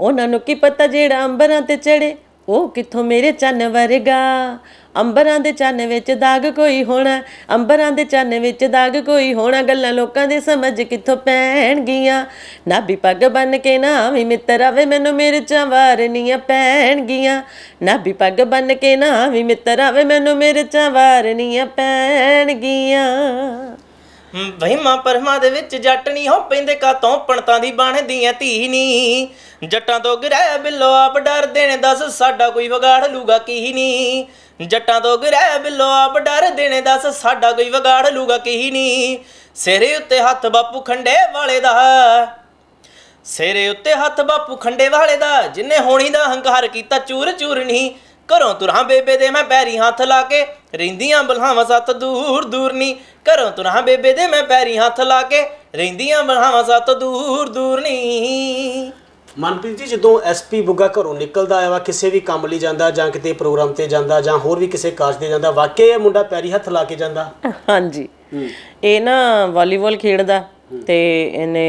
ਉਹਨਾਂ ਨੂੰ ਕੀ ਪਤਾ ਜਿਹੜਾ ਅੰਬਰਾਂ ਤੇ ਚੜੇ। ਉਹ ਕਿੱਥੋਂ ਮੇਰੇ ਚੰਨ ਵਰਗਾ? ਅੰਬਰਾਂ ਦੇ ਚੰਨ ਵਿੱਚ ਦਾਗ ਕੋਈ ਹੋਣਾ, ਅੰਬਰਾਂ ਦੇ ਚੰਨ ਵਿੱਚ ਦਾਗ ਕੋਈ ਹੋਣਾ, ਗੱਲਾਂ ਲੋਕਾਂ ਦੇ ਸਮਝ ਕਿੱਥੋਂ ਪੈਣਗੀਆਂ? ਨਾਭੀ ਪੱਗ ਬੰਨ ਕੇ ਨਾ ਵੀ ਮਿੱਤਰ ਆਵੇ, ਮੈਨੂੰ ਮੇਰੇ ਚਾਵਾਰਨੀਆਂ ਪੈਣਗੀਆਂ। ਨਾਭੀ ਪੱਗ ਬੰਨ ਕੇ ਨਾ ਵੀ ਮਿੱਤਰ ਆਵੇ, ਮੈਨੂੰ ਮੇਰੇ ਚਾਵਾਰਨੀਆਂ ਪੈਣਗੀਆਂ। ਵਹਿਮਾਂ ਪਰਮਾਂ ਦੇ ਵਿੱਚ ਜੱਟ ਨਹੀਂ ਹੋ ਪੈਂਦੇ ਕਾਤੋਂ ਪਣਤਾਂ ਦੀ ਬਣਦੀਆਂ ਧੀ ਨੀ। ਜੱਟਾਂ ਤੋਂ ਗਰੈ ਬਿੱਲੋ, ਆਪ ਡਰਦੇ ਨੇ ਦੱਸ ਸਾਡਾ ਕੋਈ ਵਿਗਾੜ ਲੂਗਾ ਕੀ ਨੀ। ਜੱਟਾਂ ਤੋਂ ਗ੍ਰਹਿ ਬਿੱਲੋ, ਆਪ ਡਰਦੇ ਨੇ ਦੱਸ ਸਾਡਾ ਕੋਈ ਵਿਗਾੜ ਲੂਗਾ ਕੀ ਨੀ। ਸਿਰੇ ਉੱਤੇ ਹੱਥ ਬਾਪੂ ਖੰਡੇ ਵਾਲੇ ਦਾ। ਸਿਰੇ ਉੱਤੇ ਹੱਥ ਬਾਪੂ ਖੰਡੇ ਵਾਲੇ ਦਾ, ਜਿਨੇ ਹੋਣੀ ਦਾ ਹੰਕਾਰ ਕੀਤਾ ਚੂਰ ਚੂਰ ਨਹੀਂ ਘਰੋਂ ਤੁਰਾਂ ਬੇਬੇ ਦੇ ਮੈਂ ਪੈਰੀ ਹੱਥ ਲਾ ਕੇ ਰਹਿੰਦੀਆਂ ਬਲਹਾਵਾਂ ਸੱਤ ਦੂਰ ਦੂਰ ਨਹੀਂ ਘਰੋਂ ਤੁਰਾਂ ਬੇਬੇ ਦੇ ਮੈਂ ਪੈਰੀ ਹੱਥ ਲਾ ਕੇ ਰਹਿੰਦੀਆਂ ਬਲਹਾਵਾਂ ਸੱਤ ਦੂਰ ਦੂਰ ਨਹੀਂ ਮਨਪ੍ਰੀਤ ਜੀ ਜਦੋਂ ਐਸਪੀ ਬੁੱਗਾ ਘਰੋਂ ਨਿਕਲਦਾ ਆ ਵਾ ਕਿਸੇ ਵੀ ਕੰਮ ਲਈ ਜਾਂਦਾ ਜਾਂ ਕਿਤੇ ਪ੍ਰੋਗਰਾਮ ਤੇ ਜਾਂਦਾ ਜਾਂ ਹੋਰ ਵੀ ਕਿਸੇ ਕਾਜ ਤੇ ਜਾਂਦਾ ਵਾਕਿਆ ਇਹ ਮੁੰਡਾ ਪੈਰੀ ਹੱਥ ਲਾ ਕੇ ਜਾਂਦਾ? ਹਾਂਜੀ। ਇਹ ਨਾ ਵਾਲੀਬਾਲ ਖੇਡਦਾ। ਤੇ ਇਹਨੇ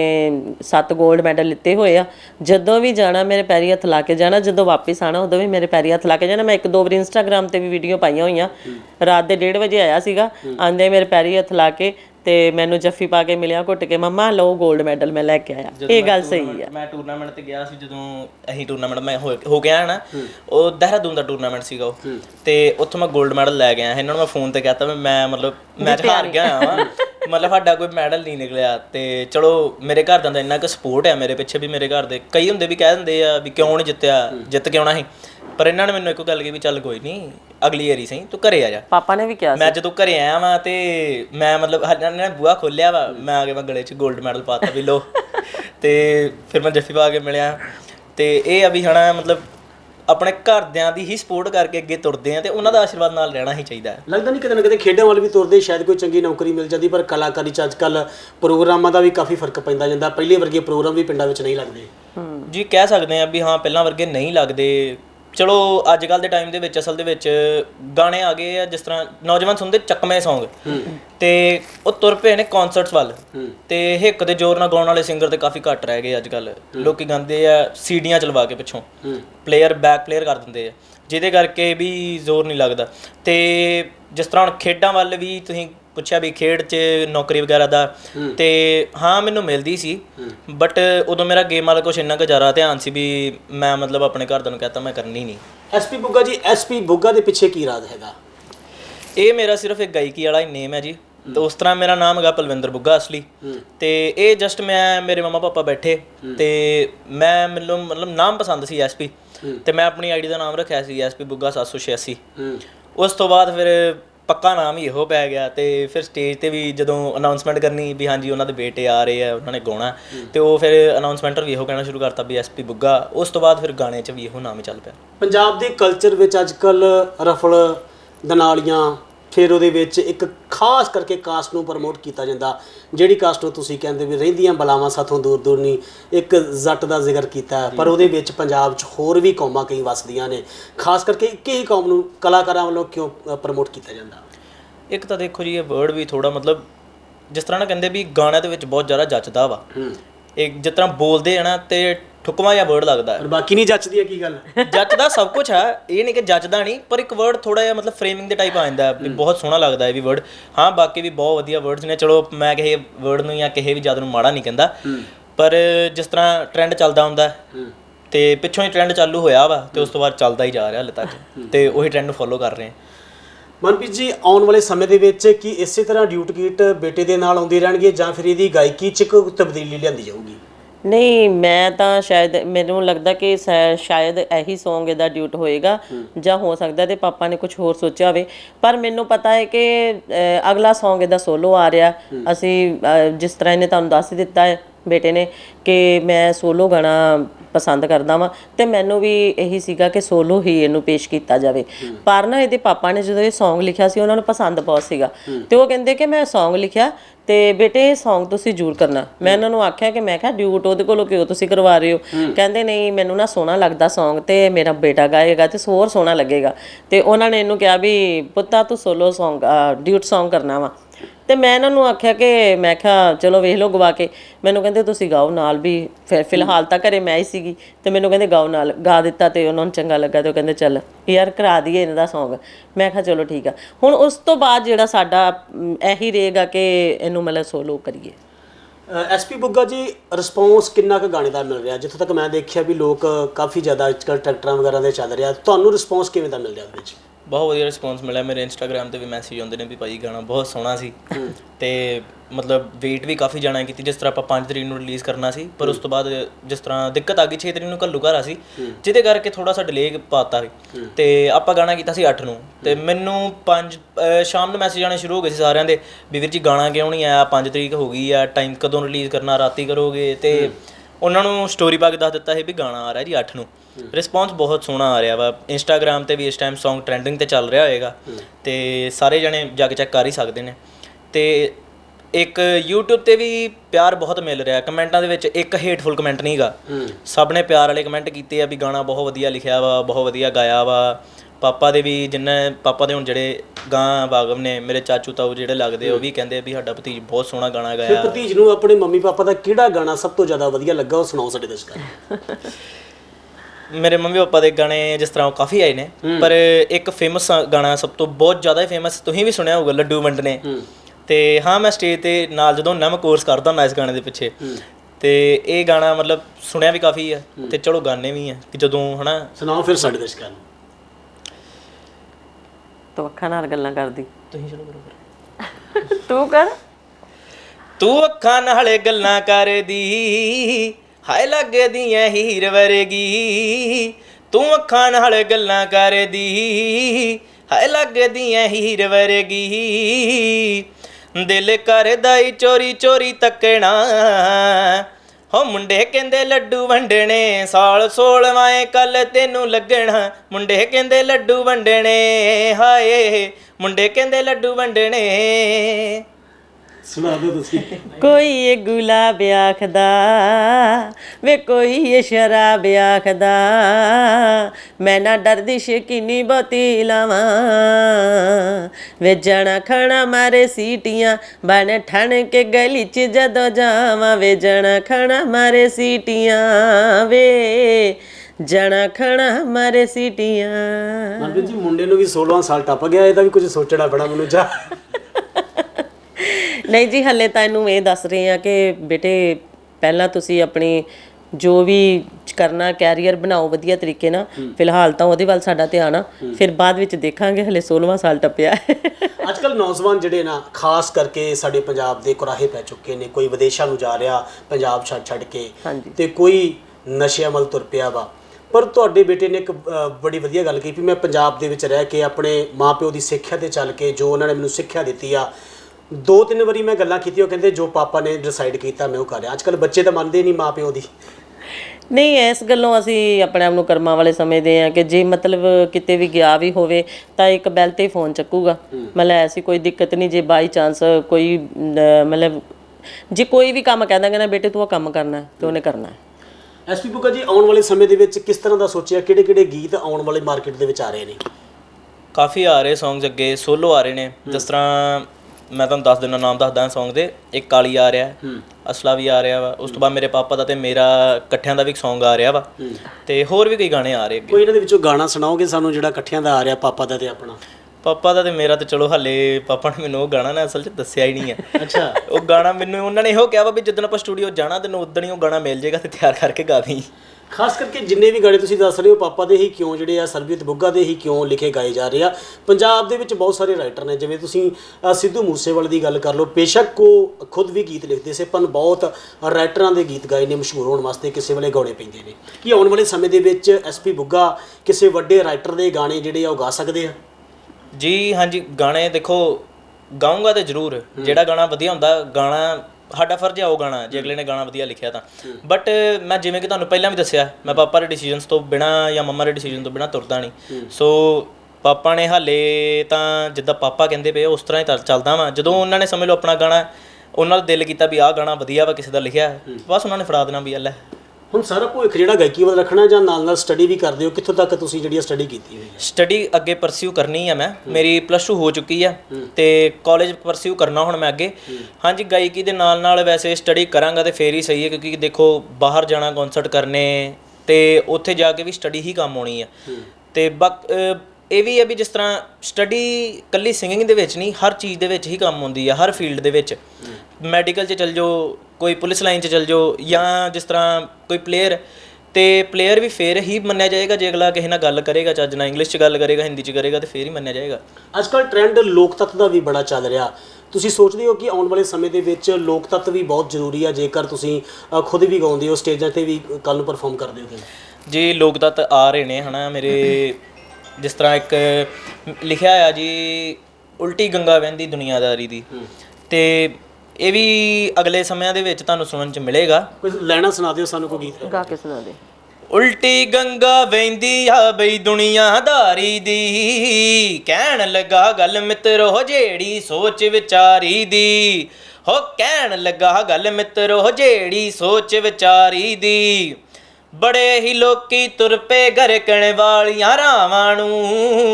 7 골ਡ ਮੈਡਲ ਲਿੱਤੇ ਹੋਏ ਆ। ਜਦੋਂ ਵੀ ਜਾਣਾ ਮੇਰੇ ਪੈਰੀ ਹੱਥ ਲਾ ਕੇ ਜਾਣਾ ਜਦੋਂ ਵਾਪਸ ਆਣਾ ਉਦੋਂ ਵੀ ਮੇਰੇ ਪੈਰੀ ਹੱਥ ਲਾ ਕੇ ਜਾਣਾ। ਮੈਂ ਇੱਕ ਦੋ ਵਾਰ ਇੰਸਟਾਗ੍ਰam ਤੇ ਵੀ ਵੀਡੀਓ ਪਾਈਆਂ ਹੋਈਆਂ। ਰਾਤ ਦੇ 1:30 ਵਜੇ ਆਇਆ ਸੀਗਾ। ਆਂਦੇ ਮੇਰੇ ਪੈਰੀ ਹੱਥ ਲਾ ਕੇ ਤੇ ਮੈਨੂੰ ਜੱਫੀ ਪਾ ਕੇ ਮਿਲਿਆ ਘੁੱਟ ਕੇ ਮੰਮਾ ਲਓ 골ਡ ਮੈਡਲ ਮੈਂ ਲੈ ਕੇ ਆਇਆ। ਇਹ ਗੱਲ ਸਹੀ ਆ। ਮੈਂ ਟੂਰਨਾਮੈਂਟ ਤੇ ਗਿਆ ਸੀ ਜਦੋਂ ਅਸੀਂ ਟੂਰਨਾਮੈਂਟ ਮੈਂ ਹੋ ਹੋ ਗਿਆ ਨਾ ਉਹ ਦੇਹਰਾਦੂਨ ਦਾ ਟੂਰਨਾਮੈਂਟ ਸੀਗਾ ਉਹ। ਤੇ ਉੱਥੋਂ ਮੈਂ 골ਡ ਮੈਡਲ ਲੈ ਗਿਆ ਇਹਨਾਂ ਨੂੰ ਮੈਂ ਫੋਨ ਤੇ ਕਹਤਾ ਮੈਂ ਮਤਲਬ ਮੈਚ ਹਾਰ ਗਿਆ ਹਾਂ ਮਤਲਬ ਸਾਡਾ ਕੋਈ ਮੈਡਲ ਨਹੀਂ ਨਿਕਲਿਆ। ਤੇ ਚਲੋ ਮੇਰੇ ਘਰਦਿਆਂ ਦਾ ਇੰਨਾ ਕੁ ਸਪੋਰਟ ਹੈ ਮੇਰੇ ਪਿੱਛੇ ਵੀ ਮੇਰੇ ਘਰ ਦੇ। ਕਈ ਹੁੰਦੇ ਵੀ ਕਹਿ ਦਿੰਦੇ ਆ ਵੀ ਕਿਉਂ ਨਹੀਂ ਜਿੱਤਿਆ? ਜਿੱਤ ਕੇ ਆਉਣਾ ਸੀ। ਪਰ ਇਹਨਾਂ ਨੇ ਮੈਨੂੰ ਇੱਕੋ ਗੱਲ ਕਹੀ ਵੀ ਚੱਲ ਕੋਈ ਨਹੀਂ ਅਗਲੀ ਵਾਰੀ ਸਹੀ ਤੂੰ ਘਰੇ ਆ ਜਾ। ਪਾਪਾ ਨੇ ਵੀ ਕਿਹਾ ਸੀ। ਮੈਂ ਜਦੋਂ ਘਰੇ ਆਇਆ ਵਾਂ ਤੇ ਮੈਂ ਮਤਲਬ ਇਹਨਾਂ ਨੇ ਬੂਹਾ ਖੋਲਿਆ ਵਾ ਮੈਂ ਆ ਕੇ ਮੈਂ ਗਲੇ 'ਚ 골ਡ ਮੈਡਲ ਪਾਤਾ ਵੀ ਲੋ ਤੇ ਫਿਰ ਮੈਂ ਜੱਫੀ ਪਾ ਕੇ ਮਿਲਿਆ। ਤੇ ਇਹ ਆ ਵੀ ਹਣਾ ਮਤਲਬ ਆਪਣੇ ਘਰਦਿਆਂ ਦੀ ਹੀ ਸਪੋਰਟ ਕਰਕੇ ਅੱਗੇ ਤੁਰਦੇ ਆ ਤੇ ਉਹਨਾਂ ਦਾ ਆਸ਼ੀਰਵਾਦ ਨਾਲ ਰਹਿਣਾ ਹੀ ਚਾਹੀਦਾ ਹੈ। ਲੱਗਦਾ ਨਹੀਂ ਕਿਤੇ ਨਾ ਕਿਤੇ ਖੇਡਾਂ ਵੱਲ ਵੀ ਤੁਰਦੇ ਸ਼ਾਇਦ ਕੋਈ ਚੰਗੀ ਨੌਕਰੀ ਮਿਲ ਜਾਂਦੀ ਪਰ ਕਲਾਕਾਰੀ ਚ ਅੱਜਕੱਲ ਪ੍ਰੋਗਰਾਮਾਂ ਦਾ ਵੀ ਕਾਫੀ ਫ਼ਰਕ ਪੈਂਦਾ ਜਾਂਦਾ। ਪਹਿਲੇ ਵਰਗੇ ਪ੍ਰੋਗਰਾਮ ਵੀ ਪਿੰਡਾਂ ਵਿੱਚ ਨਹੀਂ ਲੱਗਦੇ। ਜੀ ਕਹਿ ਸਕਦੇ ਆ ਵੀ ਹਾਂ ਪਹਿਲਾਂ ਵਰਗੇ ਨਹੀਂ ਲੱਗਦੇ। ਚਲੋ ਅੱਜ ਕੱਲ ਦੇ ਟਾਈਮ ਦੇ ਵਿੱਚ ਅਸਲ ਦੇ ਵਿੱਚ ਗਾਣੇ ਆ ਗਏ ਆ ਜਿਸ ਤਰ੍ਹਾਂ ਨੌਜਵਾਨ ਸੁਣਦੇ ਚੱਕਵੇਂ Song ਤੇ ਉਹ ਤੁਰ ਪਏ ਨੇ ਕਨਸਰਟਸ ਵੱਲ। ਤੇ ਹਿੱਕ ਦੇ ਜ਼ੋਰ ਨਾਲ ਗਾਉਣ ਵਾਲੇ ਸਿੰਗਰ ਤੇ ਕਾਫੀ ਘੱਟ ਰਹਿ ਗਏ ਅੱਜ ਕੱਲ ਲੋਕੀ ਗਾਉਂਦੇ ਆ ਸੀਡੀਆਂ ਚਲਵਾ ਕੇ ਪਿੱਛੋਂ। ਪਲੇਅਰ ਬੈਕ ਪਲੇਅਰ ਕਰ ਦਿੰਦੇ ਆ। ਜਿਹਦੇ ਕਰਕੇ ਵੀ ਜ਼ੋਰ ਨਹੀਂ ਲੱਗਦਾ। ਤੇ ਜਿਸ ਤਰ੍ਹਾਂ ਹੁਣ ਖੇਡਾਂ ਵੱਲ ਵੀ ਤੁਸੀਂ ਪੁੱਛਿਆ ਵੀ ਖੇਡ 'ਚ ਨੌਕਰੀ ਵਗੈਰਾ ਦਾ ਤੇ ਹਾਂ ਮੈਨੂੰ ਮਿਲਦੀ ਸੀ। ਬਟ ਉਦੋਂ ਮੇਰਾ ਗੇਮ ਵਾਲਾ ਕੁਛ ਇੰਨਾ ਕੁ ਜ਼ਿਆਦਾ ਧਿਆਨ ਸੀ ਵੀ ਮੈਂ ਮਤਲਬ ਆਪਣੇ ਘਰਦਿਆਂ ਨੂੰ ਕਹਤਾ ਮੈਂ ਕਰਨੀ ਨਹੀਂ ਐਸਪੀ ਬੁੱਗਾ ਜੀ ਐਸਪੀ ਬੁੱਗਾ ਦੇ ਪਿੱਛੇ ਕੀ ਰਾਜ ਹੈਗਾ? ਇਹ ਮੇਰਾ ਸਿਰਫ ਇੱਕ ਗਾਇਕੀ ਵਾਲਾ ਹੀ ਨੇਮ ਹੈ ਜੀ। ਤੇ ਉਸ ਤਰ੍ਹਾਂ ਮੇਰਾ ਨਾਮ ਹੈਗਾ ਪਲਵਿੰਦਰ ਬੁੱਗਾ ਅਸਲੀ। ਤੇ ਇਹ ਜਸਟ ਮੈਂ ਮੇਰੇ ਮਮਾ ਪਾਪਾ ਬੈਠੇ। ਤੇ ਮੈਂ ਮੈਨੂੰ ਮਤਲਬ ਨਾਮ ਪਸੰਦ ਸੀ ਐਸਪੀ ਤੇ ਮੈਂ ਆਪਣੀ ਆਈਡੀ ਦਾ ਨਾਮ ਰੱਖਿਆ ਸੀ ਐਸਪੀ ਬੁੱਗਾ 786 ਉਸ ਤੋਂ ਬਾਅਦ ਫਿਰ ਪੱਕਾ ਨਾਮ ਹੀ ਇਹੋ ਪੈ ਗਿਆ ਤੇ ਫਿਰ ਸਟੇਜ ਤੇ ਵੀ ਜਦੋਂ ਅਨਾਉਂਸਮੈਂਟ ਕਰਨੀ ਵੀ ਹਾਂਜੀ ਉਹਨਾਂ ਦੇ ਬੇਟੇ ਆ ਰਹੇ ਆ ਉਹਨਾਂ ਨੇ ਗਾਉਣਾ ਤੇ ਉਹ ਫਿਰ ਅਨਾਉਂਸਮੈਂਟਰ ਵੀ ਇਹੋ ਕਹਿਣਾ ਸ਼ੁਰੂ ਕਰਤਾ ਵੀ ਐਸਪੀ ਬੁੱਗਾ ਉਸ ਤੋਂ ਬਾਅਦ ਫਿਰ ਗਾਣੇ 'ਚ ਵੀ ਇਹੋ ਨਾਮ ਹੀ ਚੱਲ ਪਿਆ। ਪੰਜਾਬ ਦੇ ਕਲਚਰ ਵਿੱਚ ਅੱਜ ਕੱਲ ਰਫਲ ਦਨਾਲੀਆਂ ਫਿਰ ਉਹਦੇ ਵਿੱਚ ਇੱਕ ਖਾਸ ਕਰਕੇ ਕਾਸਟ ਨੂੰ ਪ੍ਰਮੋਟ ਕੀਤਾ ਜਾਂਦਾ ਜਿਹੜੀ ਕਾਸਟ ਨੂੰ ਤੁਸੀਂ ਕਹਿੰਦੇ ਵੀ ਰਹਿੰਦੀਆਂ ਬਲਾਵਾਂ ਸਾਥੋਂ ਦੂਰ ਦੂਰ ਨਹੀਂ ਇੱਕ ਜੱਟ ਦਾ ਜ਼ਿਕਰ ਕੀਤਾ ਪਰ ਉਹਦੇ ਵਿੱਚ ਪੰਜਾਬ 'ਚ ਹੋਰ ਵੀ ਕੌਮਾਂ ਕਈ ਵਸਦੀਆਂ ਨੇ। ਖਾਸ ਕਰਕੇ ਇੱਕ ਹੀ ਕੌਮ ਨੂੰ ਕਲਾਕਾਰਾਂ ਵੱਲੋਂ ਕਿਉਂ ਪ੍ਰਮੋਟ ਕੀਤਾ ਜਾਂਦਾ? ਇੱਕ ਤਾਂ ਦੇਖੋ ਜੀ ਇਹ ਵਰਡ ਵੀ ਥੋੜਾ ਮਤਲਬ ਜਿਸ ਤਰ੍ਹਾਂ ਨਾ ਕਹਿੰਦੇ ਵੀ ਗਾਣਿਆਂ ਦੇ ਵਿੱਚ ਬਹੁਤ ਜ਼ਿਆਦਾ ਜੱਚਦਾ ਵਾ। ਹੂੰ। ਇੱਕ ਜਿਸ ਤਰ੍ਹਾਂ ਬੋਲਦੇ ਆ ਨਾ ਤੇ ਠੁਕਵਾਂ ਜਿਹਾ ਵਰਡ ਲੱਗਦਾ ਹੈ। ਪਰ ਬਾਕੀ ਨਹੀਂ ਜੱਚਦੀ ਹੈ ਕੀ ਗੱਲ? ਜੱਚਦਾ ਸਭ ਕੁਝ ਹੈ ਇਹ ਨਹੀਂ ਕਿ ਜੱਚਦਾ ਨਹੀਂ ਪਰ ਇੱਕ ਵਰਡ ਥੋੜਾ ਜਿਹਾ ਮਤਲਬ ਫਰੇਮਿੰਗ ਦੇ ਟਾਈਪ ਆ ਜਾਂਦਾ ਹੈ ਵੀ ਬਹੁਤ ਸੋਹਣਾ ਲੱਗਦਾ ਹੈ ਵੀ ਵਰਡ ਹਾਂ ਬਾਕੀ ਵੀ ਬਹੁਤ ਵਧੀਆ ਵਰਡਸ ਨੇ। ਚਲੋ ਮੈਂ ਕਿਸੇ ਵਰਡ ਨੂੰ ਜਾਂ ਕਿਸੇ ਵੀ ਜਦ ਨੂੰ ਮਾੜਾ ਨਹੀਂ ਕਹਿੰਦਾ। ਪਰ ਜਿਸ ਤਰ੍ਹਾਂ ਟ੍ਰੈਂਡ ਚੱਲਦਾ ਹੁੰਦਾ ਤੇ ਪਿੱਛੋਂ ਹੀ ਟ੍ਰੈਂਡ ਚਾਲੂ ਹੋਇਆ ਵਾ ਤੇ ਉਸ ਤੋਂ ਬਾਅਦ ਚੱਲਦਾ ਹੀ ਜਾ ਰਿਹਾ ਹਲੇ ਤੱਕ। ਤੇ ਉਹੀ ਟ੍ਰੈਂਡ ਫੋਲੋ ਕਰ ਰਹੇ ਹਾਂ। ਮਨਪ੍ਰੀਤ ਜੀ ਆਉਣ ਵਾਲੇ ਸਮੇਂ ਦੇ ਵਿੱਚ ਕੀ ਇਸੇ ਤਰ੍ਹਾਂ ਡਿਊਟ ਗੀਟ ਬੇਟੇ ਦੇ ਨਾਲ ਆਉਂਦੇ ਰਹਿਣਗੇ ਜਾਂ ਫਿਰ ਇਹਦੀ ਗਾਇਕੀ 'ਚ ਕੋਈ ਤਬਦੀਲੀ ਲਿਆਂਦੀ ਜਾਊਗੀ? ਨਹੀਂ ਮੈਂ ਤਾਂ ਸ਼ਾਇਦ ਮੈਨੂੰ ਲੱਗਦਾ ਕਿ ਸ਼ਾ- ਸ਼ਾਇਦ ਇਹੀ Song ਇਹਦਾ ਡਿਊਟ ਹੋਏਗਾ ਜਾਂ ਹੋ ਸਕਦਾ ਤੇ ਪਾਪਾ ਨੇ ਕੁਝ ਹੋਰ ਸੋਚਿਆ ਹੋਵੇ। ਪਰ ਮੈਨੂੰ ਪਤਾ ਹੈ ਕਿ ਅਹ, ਅਗਲਾ Song ਇਹਦਾ ਸੋਲੋ ਆ ਰਿਹਾ। ਅਸੀਂ ਅਹ, ਜਿਸ ਤਰ੍ਹਾਂ ਇਹਨੇ ਤੁਹਾਨੂੰ ਦੱਸ ਹੀ ਦਿੱਤਾ ਹੈ ਬੇਟੇ ਨੇ ਕਿ ਮੈਂ ਸੋਲੋ ਗਾਣਾ ਪਸੰਦ ਕਰਦਾ ਵਾਂ ਤੇ ਮੈਨੂੰ ਵੀ ਇਹੀ ਸੀਗਾ ਕਿ ਸੋਲੋ ਹੀ ਇਹਨੂੰ ਪੇਸ਼ ਕੀਤਾ ਜਾਵੇ। ਪਰ ਨਾ ਇਹਦੇ ਪਾਪਾ ਨੇ ਜਦੋਂ ਇਹ Song ਲਿਖਿਆ ਸੀ ਉਹਨਾਂ ਨੂੰ ਪਸੰਦ ਬਹੁਤ ਸੀਗਾ। ਤੇ ਉਹ ਕਹਿੰਦੇ ਕਿ ਮੈਂ Song ਲਿਖਿਆ ਤੇ ਬੇਟੇ ਇਹ Song ਤੁਸੀਂ ਜ਼ਰੂਰ ਕਰਨਾ। ਮੈਂ ਇਹਨਾਂ ਨੂੰ ਆਖਿਆ ਕਿ ਮੈਂ ਕਿਹਾ ਡਿਊਟ ਉਹਦੇ ਕੋਲੋਂ ਕਿਉਂ ਤੁਸੀਂ ਕਰਵਾ ਰਹੇ ਹੋ? ਕਹਿੰਦੇ ਨਹੀਂ ਮੈਨੂੰ ਨਾ ਸੋਹਣਾ ਲੱਗਦਾ Song ਤੇ ਮੇਰਾ ਬੇਟਾ ਗਾਏਗਾ ਤੇ ਹੋਰ ਸੋਹਣਾ ਲੱਗੇਗਾ। ਤੇ ਉਹਨਾਂ ਨੇ ਇਹਨੂੰ ਕਿਹਾ ਵੀ ਪੁੱਤਾ ਤੂੰ ਸੋਲੋ Song ਡਿਊਟ Song ਕਰਨਾ ਵਾ। ਤੇ ਮੈਂ ਇਹਨਾਂ ਨੂੰ ਆਖਿਆ ਕਿ ਮੈਂ ਕਿਹਾ ਚਲੋ ਵੇਖ ਲਓ ਗਵਾ ਕੇ। ਮੈਨੂੰ ਕਹਿੰਦੇ ਤੁਸੀਂ ਗਾਓ ਨਾਲ ਵੀ। ਫਿਰ ਫਿਲਹਾਲ ਤਾਂ ਘਰੇ ਮੈਂ ਹੀ ਸੀਗੀ ਤੇ ਮੈਨੂੰ ਕਹਿੰਦੇ ਗਾਓ ਨਾਲ। ਗਾ ਦਿੱਤਾ ਤੇ ਉਹਨਾਂ ਨੂੰ ਚੰਗਾ ਲੱਗਾ ਤੇ ਉਹ ਕਹਿੰਦੇ ਚੱਲ ਯਾਰ ਕਰਾ ਦਈਏ ਇਹਨਾਂ ਦਾ Song ਮੈਂ ਕਿਹਾ ਚਲੋ ਠੀਕ ਆ। ਹੁਣ ਉਸ ਤੋਂ ਬਾਅਦ ਜਿਹੜਾ ਸਾਡਾ ਮ, ਇਹੀ ਰਹੇਗਾ ਕਿ ਇਹਨੂੰ ਮਤਲਬ ਸੋਲੋ ਕਰੀਏ। ਐਸਪੀ ਬੁੱਗਾ ਜੀ ਰਿਸਪੌਂਸ ਕਿੰਨਾ ਕੁ ਗਾਣੇ ਦਾ ਮਿਲ ਰਿਹਾ? ਜਿੱਥੋਂ ਤੱਕ ਮੈਂ ਦੇਖਿਆ ਵੀ ਲੋਕ ਕਾਫੀ ਜ਼ਿਆਦਾ ਅੱਜਕੱਲ ਟਰੈਕਟਰਾਂ ਵਗੈਰਾ ਦੇ ਚੱਲ ਰਿਹਾ। ਤੁਹਾਨੂੰ ਰਿਸਪੌਂਸ ਕਿਵੇਂ ਦਾ ਮਿਲ ਰਿਹਾ ਉਹਦੇ ਵਿੱਚ? ਬਹੁਤ ਵਧੀਆ ਰਿਸਪੌਂਸ ਮਿਲਿਆ। ਮੇਰੇ ਇੰਸਟਾਗ੍ਰam ਤੇ ਵੀ ਮੈਸੇਜ ਆਉਂਦੇ ਨੇ ਵੀ ਭਾਈ ਗਾਣਾ ਬਹੁਤ ਸੋਹਣਾ ਸੀ। ਤੇ ਮਤਲਬ ਵੇਟ ਵੀ ਕਾਫੀ ਜਾਣਾ ਕੀਤੀ। ਜਿਸ ਤਰ੍ਹਾਂ ਆਪਾਂ 5 ਤਰੀਕ ਨੂੰ ਰਿਲੀਜ਼ ਕਰਨਾ ਸੀ ਪਰ ਉਸ ਤੋਂ ਬਾਅਦ ਜਿਸ ਤਰ੍ਹਾਂ ਦਿੱਕਤ ਆ ਗਈ 6 ਤਰੀਕ ਨੂੰ ਘੱਲੂ ਘਰ ਆ ਸੀ। ਜਿਹਦੇ ਕਰਕੇ ਥੋੜਾ ਸਾ ਡਿਲੇ ਪਾਤਾ ਸੀ। ਤੇ ਆਪਾਂ ਗਾਣਾ ਕੀਤਾ ਸੀ 8 ਨੂੰ। ਤੇ ਮੈਨੂੰ 5 ਸ਼ਾਮ ਨੂੰ ਮੈਸੇਜ ਆਣੇ ਸ਼ੁਰੂ ਹੋ ਗਏ ਸੀ ਸਾਰਿਆਂ ਦੇ ਵੀ ਵੀਰ ਜੀ ਗਾਣਾ ਕਿਉਂ ਨਹੀਂ ਆਇਆ? 5 ਤਰੀਕ ਹੋ ਗਈ ਆ ਟਾਈਮ ਕਦੋਂ ਰਿਲੀਜ਼ ਕਰਨਾ? ਰਾਤੀ ਕਰੋਗੇ? ਤੇ ਉਹਨਾਂ ਨੂੰ ਸਟੋਰੀ ਪਾ ਕੇ ਦੱਸ ਦਿੱਤਾ ਸੀ ਵੀ ਗਾਣਾ ਆ ਰਿਹਾ ਜੀ 8 ਨੂੰ। ਰਿਸਪੌਂਸ ਬਹੁਤ ਸੋਹਣਾ ਆ ਰਿਹਾ ਵਾ। ਇੰਸਟਾਗ੍ਰam ਤੇ ਵੀ ਇਸ ਟਾਈਮ Song ਟ੍ਰੈਂਡਿੰਗ ਤੇ ਚੱਲ ਰਿਹਾ ਹੋਏਗਾ। ਤੇ ਸਾਰੇ ਜਣੇ ਜਾ ਕੇ ਚੈੱਕ ਕਰ ਹੀ ਸਕਦੇ ਨੇ। ਤੇ ਇੱਕ YouTube ਤੇ ਵੀ ਪਿਆਰ ਬਹੁਤ ਮਿਲ ਰਿਹਾ। ਕਮੈਂਟਾਂ ਦੇ ਵਿੱਚ ਇੱਕ ਹੇਟਫੁਲ ਕਮੈਂਟ ਨਹੀਂਗਾ ਸਭ ਨੇ ਪਿਆਰ ਵਾਲੇ ਕਮੈਂਟ ਕੀਤੇ ਆ ਵੀ ਗਾਣਾ ਬਹੁਤ ਵਧੀਆ ਲਿਖਿਆ ਵਾ ਬਹੁਤ ਵਧੀਆ ਗਾਇਆ ਵਾ। ਪਾਪਾ ਦੇ ਵੀ ਜਿੰਨੇ ਪਾਪਾ ਦੇ ਹੁਣ ਜਿਹੜੇ ਗਾਂ ਬਾਗਮ ਨੇ ਮੇਰੇ ਚਾਚੂ ਤਾਊ ਜਿਹੜੇ ਲੱਗਦੇ ਉਹ ਵੀ ਕਹਿੰਦੇ ਆ ਵੀ ਸਾਡਾ ਭਤੀਜ ਬਹੁਤ ਸੋਹਣਾ ਗਾਣਾ ਗਾਇਆ। ਭਤੀਜ ਨੂੰ ਆਪਣੇ ਮੰਮੀ ਪਾਪਾ ਦਾ ਕਿਹੜਾ ਗਾਣਾ ਸਭ ਤੋਂ ਜ਼ਿਆਦਾ ਵਧੀਆ ਲੱਗਾ ਉਹ ਸੁਣਾਓ ਸਾਡੇ ਦਰਸ਼ਕਾਂ ਨੂੰ। ਮੇਰੇ ਮੰਮੀ ਪਾਪਾ ਦੇ ਗਾਣੇ ਜਿਸ ਤਰ੍ਹਾਂ ਉਹ ਕਾਫੀ ਆਏ ਨੇ। ਪਰ ਇੱਕ ਫੇਮਸ ਗਾਣਾ ਸਭ ਤੋਂ ਬਹੁਤ ਜ਼ਿਆਦਾ ਫੇਮਸ ਤੁਸੀਂ ਵੀ ਸੁਣਿਆ ਹੋਊਗਾ ਲੱਡੂ ਵੰਡਨੇ ਤੇ ਹਾਂ ਮੈਂ ਸਟੇਜ ਤੇ ਨਾਲ ਜਦੋਂ ਹੁੰਦਾ ਮੈਂ ਕੋਰਸ ਕਰਦਾ ਹੁੰਦਾ ਇਸ ਗਾਣੇ ਦੇ ਪਿੱਛੇ ਤੇ ਇਹ ਗਾਣਾ ਮਤਲਬ ਸੁਣਿਆ ਵੀ ਕਾਫੀ ਆ ਤੇ ਚਲੋ ਗਾਣੇ ਵੀ ਆ ਕਿ ਜਦੋਂ ਹਨਾ ਸੁਣਾਓ ਫਿਰ ਸਾਡੇ ਦਰਸ਼ਕਾਂ ਨੂੰ। ਤੂੰ ਅੱਖਾਂ ਨਾਲ ਗੱਲਾਂ ਕਰਦੀ। ਤੁਸੀਂ ਚਲੋ ਕਰੋ ਫਿਰ। ਤੂੰ ਕਰ। ਤੂੰ ਅੱਖਾਂ ਨਾਲ ਗੱਲਾਂ ਕਰਦੀ ਹਾਏ ਲੱਗਦੀ ਐ ਹੀਰ ਵਰਗੀ, ਤੂੰ ਅੱਖਾਂ ਨਾਲ ਗੱਲਾਂ ਕਰਦੀ। ਹਾਏ ਲੱਗਦੀ ਐ ਹੀਰ ਵਰਗੀ, ਦਿਲ ਕਰਦਾ ਈ ਚੋਰੀ ਚੋਰੀ ਤੱਕਣਾ। ਹੋ ਮੁੰਡੇ ਕਹਿੰਦੇ ਲੱਡੂ ਵੰਡਣੇ, ਸਾਲ 16ਵਾਂ ਕੱਲ ਤੈਨੂੰ ਲੱਗਣਾ। ਮੁੰਡੇ ਕਹਿੰਦੇ ਲੱਡੂ ਵੰਡਣੇ, ਹਾਏ, ਮੁੰਡੇ ਕਹਿੰਦੇ ਲੱਡੂ ਵੰਡਣੇ। ਸੁਣਾ ਦਿਓ ਤੁਸੀਂ। ਕੋਈ ਇਹ ਗੁਲਾਬ ਆਖਦਾ ਵੇ ਕੋਈ ਇਹ ਸ਼ਰਾਬ ਆਖਦਾ। ਮੈਂ ਨਾ ਡਰਦੀ ਸ਼ਕੀਨੀ ਬਤੀ ਲਾਵਾਂ। ਵੇ ਜਣਾ ਖਣਾ ਮਾਰੇ ਸੀਟੀਆਂ ਬਣ ਠਣ ਕੇ ਗਲੀ ਚ ਜਦੋਂ ਜਾਵਾਂ। ਵੇ ਜਣਾ ਖਣਾ ਮਾਰੇ ਸੀਟੀਆਂ ਵੇ ਜਣਾ ਖਣਾ ਮਾਰੇ ਸੀਟੀਆਂ। ਮਨਪ੍ਰੀਤ ਜੀ ਮੁੰਡੇ ਨੂੰ ਵੀ 16ਵਾਂ ਸਾਲ ਟੱਪ ਗਿਆ ਇਹਦਾ ਵੀ ਕੁਝ ਸੋਚਣਾ ਬੜਾ ਮੈਨੂੰ ਜਾ। ਨਹੀਂ ਜੀ ਹੱਲੇ ਤਾਂ ਇਹਨੂੰ ਇਹ ਦੱਸ ਰਹੇ ਆ ਕਿ ਬੇਟੇ ਪਹਿਲਾਂ ਤੁਸੀਂ ਆਪਣੀ ਜੋ ਵੀ ਕਰਨਾ ਕੈਰੀਅਰ ਬਣਾਓ ਵਧੀਆ ਤਰੀਕੇ ਨਾਲ ਫਿਲਹਾਲ ਤਾਂ ਉਹਦੇ ਵੱਲ ਸਾਡਾ ਧਿਆਨ ਆ। ਫਿਰ ਬਾਅਦ ਵਿੱਚ ਦੇਖਾਂਗੇ ਹਲੇ 16ਵਾਂ ਸਾਲ ਟੱਪਿਆ। ਅੱਜ ਕੱਲ ਨੌਜਵਾਨ ਜਿਹੜੇ ਨਾ ਖਾਸ ਕਰਕੇ ਸਾਡੇ ਪੰਜਾਬ ਦੇ ਕੁਰਾਹੇ ਪੈ ਚੁੱਕੇ ਨੇ ਕੋਈ ਵਿਦੇਸ਼ਾਂ ਨੂੰ ਜਾ ਰਿਹਾ ਪੰਜਾਬ ਛੱਡ ਛੱਡ ਕੇ। ਤੇ ਕੋਈ ਨਸ਼ੇ ਅਮਲ ਤੁਰ ਪਿਆ ਵਾ। ਪਰ ਤੁਹਾਡੇ ਬੇਟੇ ਨੇ ਇੱਕ ਬੜੀ ਵਧੀਆ ਗੱਲ ਕੀਤੀ ਵੀ ਮੈਂ ਪੰਜਾਬ ਦੇ ਵਿੱਚ ਰਹਿ ਕੇ ਆਪਣੇ ਮਾਪਿਓ ਦੀ ਸਿੱਖਿਆ ਤੇ ਚੱਲ ਕੇ ਜੋ ਉਹਨਾਂ ਨੇ ਮੈਨੂੰ ਸਿੱਖਿਆ ਦਿੱਤੀ ਆ ਦੋ ਤਿੰਨ ਵਾਰੀ ਮੈਂ ਗੱਲਾਂ ਕੀਤੀ ਉਹ ਕਹਿੰਦੇ ਜੋ ਪਾਪਾ ਨੇ ਡਿਸਾਈਡ ਕੀਤਾ ਮੈਂ ਉਹ ਕਰ ਰਿਹਾ। ਅੱਜ ਕੱਲ ਬੱਚੇ ਤਾਂ ਮੰਨਦੇ ਨਹੀਂ ਮਾਪਿਓ ਦੀ। ਨਹੀਂ ਇਸ ਗੱਲੋਂ ਅਸੀਂ ਆਪਣੇ ਆਪ ਨੂੰ ਕਰਮਾਂ ਵਾਲੇ ਸਮਝਦੇ ਆ ਕਿ ਜੇ ਮਤਲਬ ਕਿਤੇ ਵੀ ਗਿਆ ਵੀ ਹੋਵੇ ਤਾਂ ਇੱਕ ਬੈਲ ਤੇ ਹੀ ਫੋਨ ਚੱਕੂਗਾ। ਮਤਲਬ ਐਸੀ ਕੋਈ ਦਿੱਕਤ ਨਹੀਂ ਜੇ ਬਾਈ ਚਾਂਸ ਕੋਈ ਅਹ, ਮਤਲਬ ਜੇ ਕੋਈ ਵੀ ਕੰਮ ਕਹਿੰਦਾ ਕਹਿੰਦਾ ਬੇਟੇ ਤੂੰ ਉਹ ਕੰਮ ਕਰਨਾ ਹੈ ਤੇ ਉਹਨੇ ਕਰਨਾ ਹੈ। ਐਸਪੀ ਬੁੱਗਾ ਜੀ ਆਉਣ ਵਾਲੇ ਸਮੇਂ ਦੇ ਵਿੱਚ ਕਿਸ ਤਰ੍ਹਾਂ ਦਾ ਸੋਚਿਆ? ਕਿਹੜੇ ਕਿਹੜੇ ਗੀਤ ਆਉਣ ਵਾਲੇ ਮਾਰਕੀਟ ਦੇ ਵਿੱਚ ਆ ਰਹੇ ਨੇ? ਕਾਫੀ ਆ ਰਹੇ ਸੌਂਗਸ ਅੱਗੇ ਸੋਲੋ ਆ ਰਹੇ ਨੇ। ਜਿਸ ਤਰ੍ਹਾਂ ਮੈਂ ਤੁਹਾਨੂੰ ਦੱਸ ਦਿੰਦਾ ਨਾਮ ਦੱਸਦਾ ਸੌਂਗ ਦੇ। ਇੱਕ ਕਾਲੀ ਆ ਰਿਹਾ ਅਸਲਾ ਵੀ ਆ ਰਿਹਾ ਵਾ। ਉਸ ਤੋਂ ਬਾਅਦ ਮੇਰੇ ਪਾਪਾ ਦਾ ਤੇ ਮੇਰਾ ਇਕੱਠਿਆਂ ਦਾ ਵੀ ਇੱਕ ਸੌਂਗ ਆ ਰਿਹਾ ਵਾ। ਤੇ ਹੋਰ ਵੀ ਕਈ ਗਾਣੇ ਆ ਰਹੇ ਅੱਗੇ। ਕੋਈ ਇਹਨਾਂ ਦੇ ਵਿੱਚੋਂ ਗਾਣਾ ਸੁਣਾਓਗੇ ਸਾਨੂੰ ਜਿਹੜਾ ਇਕੱਠਿਆਂ ਦਾ ਆ ਰਿਹਾ ਪਾਪਾ ਦਾ ਤੇ ਆਪਣਾ? ਪਾਪਾ ਦਾ ਤੇ ਮੇਰਾ ਤੇ ਚਲੋ ਹੱਲੇ ਪਾਪਾ ਨੇ ਮੈਨੂੰ ਉਹ ਗਾਣਾ ਨਾ ਅਸਲ 'ਚ ਦੱਸਿਆ ਹੀ ਨਹੀਂ ਹੈ। ਅੱਛਾ। ਉਹ ਗਾਣਾ ਮੈਨੂੰ ਉਹਨਾਂ ਨੇ ਇਹੋ ਕਿਹਾ ਵਾ ਵੀ ਜਦੋਂ ਆਪਾਂ ਸਟੂਡੀਓ ਜਾਣਾ ਤੈਨੂੰ ਉਦੋਂ ਹੀ ਉਹ ਗਾਣਾ ਮਿਲ ਜਾਏਗਾ ਤੇ ਤਿਆਰ ਕਰਕੇ ਗਾ ਦੇਈਂ। ਖਾਸ ਕਰਕੇ ਜਿੰਨੇ ਵੀ ਗਾਣੇ ਤੁਸੀਂ ਦੱਸ ਰਹੇ ਹੋ ਪਾਪਾ ਦੇ ਹੀ ਕਿਉਂ ਜਿਹੜੇ ਆ ਸਰਬਜੀਤ ਬੁੱਗਾ ਦੇ ਹੀ ਕਿਉਂ ਲਿਖੇ ਗਾਏ ਜਾ ਰਹੇ ਆ। ਪੰਜਾਬ ਦੇ ਵਿੱਚ ਬਹੁਤ ਸਾਰੇ ਰਾਈਟਰ ਨੇ ਜਿਵੇਂ ਤੁਸੀਂ ਅ, ਸਿੱਧੂ ਮੂਸੇਵਾਲੇ ਦੀ ਗੱਲ ਕਰ ਲਓ ਬੇਸ਼ੱਕ ਉਹ ਖੁਦ ਵੀ ਗੀਤ ਲਿਖਦੇ ਸੀ ਪਰ ਬਹੁਤ ਰਾਈਟਰਾਂ ਦੇ ਗੀਤ ਗਾਏ ਨੇ ਮਸ਼ਹੂਰ ਹੋਣ ਵਾਸਤੇ ਕਿਸੇ ਵੇਲੇ ਗਾਉਣੇ ਪੈਂਦੇ ਨੇ। ਕੀ ਆਉਣ ਵਾਲੇ ਸਮੇਂ ਦੇ ਵਿੱਚ ਐਸਪੀ ਬੁੱਗਾ ਕਿਸੇ ਵੱਡੇ ਰਾਈਟਰ ਦੇ ਗਾਣੇ ਜਿਹੜੇ ਆ ਉਹ ਗਾ ਸਕਦੇ ਆ? ਜੀ ਹਾਂਜੀ ਗਾਣੇ ਦੇਖੋ ਗਾਉਂਗਾ ਤੇ ਜ਼ਰੂਰ। ਜਿਹੜਾ ਗਾਣਾ ਵਧੀਆ ਹੁੰਦਾ ਗਾਣਾ ਸਾਡਾ ਫਰਜ਼ ਹੈ ਉਹ ਗਾਣਾ ਜੇ ਅਗਲੇ ਨੇ ਗਾਣਾ ਵਧੀਆ ਲਿਖਿਆ ਤਾਂ। ਬਟ ਮੈਂ ਜਿਵੇਂ ਕਿ ਤੁਹਾਨੂੰ ਪਹਿਲਾਂ ਵੀ ਦੱਸਿਆ ਮੈਂ ਪਾਪਾ ਦੇ ਡਿਸੀਜਨਸ ਤੋਂ ਬਿਨਾ ਜਾਂ ਮੰਮਾ ਦੇ ਡਿਸੀਜਨ ਤੋਂ ਬਿਨਾ ਤੁਰਦਾ ਨਹੀਂ। ਸੋ ਪਾਪਾ ਨੇ ਹਾਲੇ ਤਾਂ ਜਿੱਦਾਂ ਪਾਪਾ ਕਹਿੰਦੇ ਪਏ ਉਸ ਤਰ੍ਹਾਂ ਹੀ ਚੱਲ- ਚੱਲਦਾ ਵਾਂ। ਜਦੋਂ ਉਹਨਾਂ ਨੇ ਸਮਝ ਲਓ ਆਪਣਾ ਗਾਣਾ ਉਹਨਾਂ ਦਾ ਦਿਲ ਕੀਤਾ ਵੀ ਆਹ ਗਾਣਾ ਵਧੀਆ ਵਾ ਕਿਸੇ ਦਾ ਲਿਖਿਆ। ਬਸ ਉਹਨਾਂ ਨੇ ਫੜਾ ਦੇਣਾ ਵੀ ਇਹ ਲੈ ਹੁਣ ਸਾਰਾ ਭਵਿੱਖ ਜਿਹੜਾ ਗਾਇਕੀ ਵੱਲ ਰੱਖਣਾ ਜਾਂ ਨਾਲ ਨਾਲ ਸਟੱਡੀ ਵੀ ਕਰਦੇ ਹੋ ਕਿੱਥੋਂ ਤੱਕ ਤੁਸੀਂ ਜਿਹੜੀ ਸਟੱਡੀ ਕੀਤੀ ਹੋਈ ਹੈ? ਸਟੱਡੀ ਅੱਗੇ ਪਰਸਿਊ ਕਰਨੀ ਆ ਮੈਂ। ਮੇਰੀ ਪਲੱਸ 2 ਹੋ ਚੁੱਕੀ ਆ ਤੇ ਕਾਲਜ ਪਰਸਿਊ ਕਰਨਾ ਹੁਣ ਮੈਂ ਅੱਗੇ। ਹਾਂਜੀ ਗਾਇਕੀ ਦੇ ਨਾਲ ਨਾਲ ਵੈਸੇ ਸਟੱਡੀ ਕਰਾਂਗਾ ਤੇ ਫੇਰ ਹੀ ਸਹੀ ਹੈ ਕਿਉਂਕਿ ਦੇਖੋ ਬਾਹਰ ਜਾਣਾ ਕਨਸਰਟ ਕਰਨੇ ਤੇ ਉੱਥੇ ਜਾ ਕੇ ਵੀ ਸਟੱਡੀ ਹੀ ਕੰਮ ਆਉਣੀ ਆ। ਤੇ ਇਹ ਵੀ ਹੈ ਵੀ ਜਿਸ ਤਰ੍ਹਾਂ ਸਟੱਡੀ ਕੱਲੀ ਸਿੰਗਿੰਗ ਦੇ ਵਿੱਚ ਨਹੀਂ ਹਰ ਚੀਜ਼ ਦੇ ਵਿੱਚ ਹੀ ਕੰਮ ਆਉਂਦੀ ਆ ਹਰ ਫੀਲਡ ਦੇ ਵਿੱਚ। ਮੈਡੀਕਲ 'ਚ ਚਲ ਜਾਓ ਕੋਈ ਪੁਲਿਸ ਲਾਈਨ 'ਚ ਚਲ ਜਾਓ ਜਾਂ ਜਿਸ ਤਰ੍ਹਾਂ ਕੋਈ ਪਲੇਅਰ ਤੇ ਪਲੇਅਰ ਵੀ ਫੇਰ ਹੀ ਮੰਨਿਆ ਜਾਏਗਾ ਜੇ ਅਗਲਾ ਕਿਸੇ ਨਾਲ ਗੱਲ ਕਰੇਗਾ ਚੱਜ ਨਾਲ ਇੰਗਲਿਸ਼ 'ਚ ਗੱਲ ਕਰੇਗਾ ਹਿੰਦੀ 'ਚ ਕਰੇਗਾ ਤੇ ਫੇਰ ਹੀ ਮੰਨਿਆ ਜਾਏਗਾ। ਅੱਜ ਕੱਲ ਟ੍ਰੈਂਡ ਲੋਕ ਤੱਤ ਦਾ ਵੀ ਬੜਾ ਚੱਲ ਰਿਹਾ। ਤੁਸੀਂ ਸੋਚਦੇ ਹੋ ਕਿ ਆਉਣ ਵਾਲੇ ਸਮੇਂ ਦੇ ਵਿੱਚ ਲੋਕ ਤੱਤ ਵੀ ਬਹੁਤ ਜ਼ਰੂਰੀ ਆ ਜੇਕਰ ਤੁਸੀਂ ਅ, ਖੁਦ ਵੀ ਗਾਉਂਦੇ ਹੋ ਸਟੇਜਾਂ ਤੇ ਵੀ ਕੱਲ ਨੂੰ ਪਰਫਾਰਮ ਕਰਦੇ ਹੋ ਤੇ ਜੀ ਲੋਕ ਤੱਤ ਆ ਰਹੇ ਨੇ ਹਨਾ ਮੇਰੇ ਜਿਸ ਤਰ੍ਹਾਂ ਇੱਕ ਲਿਖਿਆ ਆ ਜੀ ਉਲਟੀ ਗੰਗਾ ਵਹਿੰਦੀ ਦੁਨੀਆਦਾਰੀ ਦੀ। ਤੇ ਇਹ ਵੀ ਅਗਲੇ ਸਮਿਆਂ ਦੇ ਵਿੱਚ ਤੁਹਾਨੂੰ ਸੁਣਨ 'ਚ ਮਿਲੇਗਾ। ਕੋਈ ਲੈਣਾ ਸੁਣਾ ਦਿਓ ਸਾਨੂੰ ਕੋਈ ਗੀਤ। ਗਾ ਕੇ ਸੁਣਾ ਦੇ। ਉਲਟੀ ਗੰਗਾ ਵਹਿੰਦੀ ਆ ਬਈ ਦੁਨੀਆਦਾਰੀ ਦੀ। ਕਹਿਣ ਲੱਗਾ ਗੱਲ ਮਿੱਤਰੋ ਜਿਹੜੀ ਸੋਚ ਵਿਚਾਰੀ ਦੀ। ਹੋ ਕਹਿਣ ਲੱਗਾ ਗੱਲ ਮਿੱਤਰੋ ਜਿਹੜੀ ਸੋਚ ਵਿਚਾਰੀ ਦੀ। ਬੜੇ ਹੀ ਲੋਕੀ ਤੁਰ ਪਏ ਗਰਕਣ ਵਾਲੀਆਂ ਰਾਵਾਂ ਨੂੰ।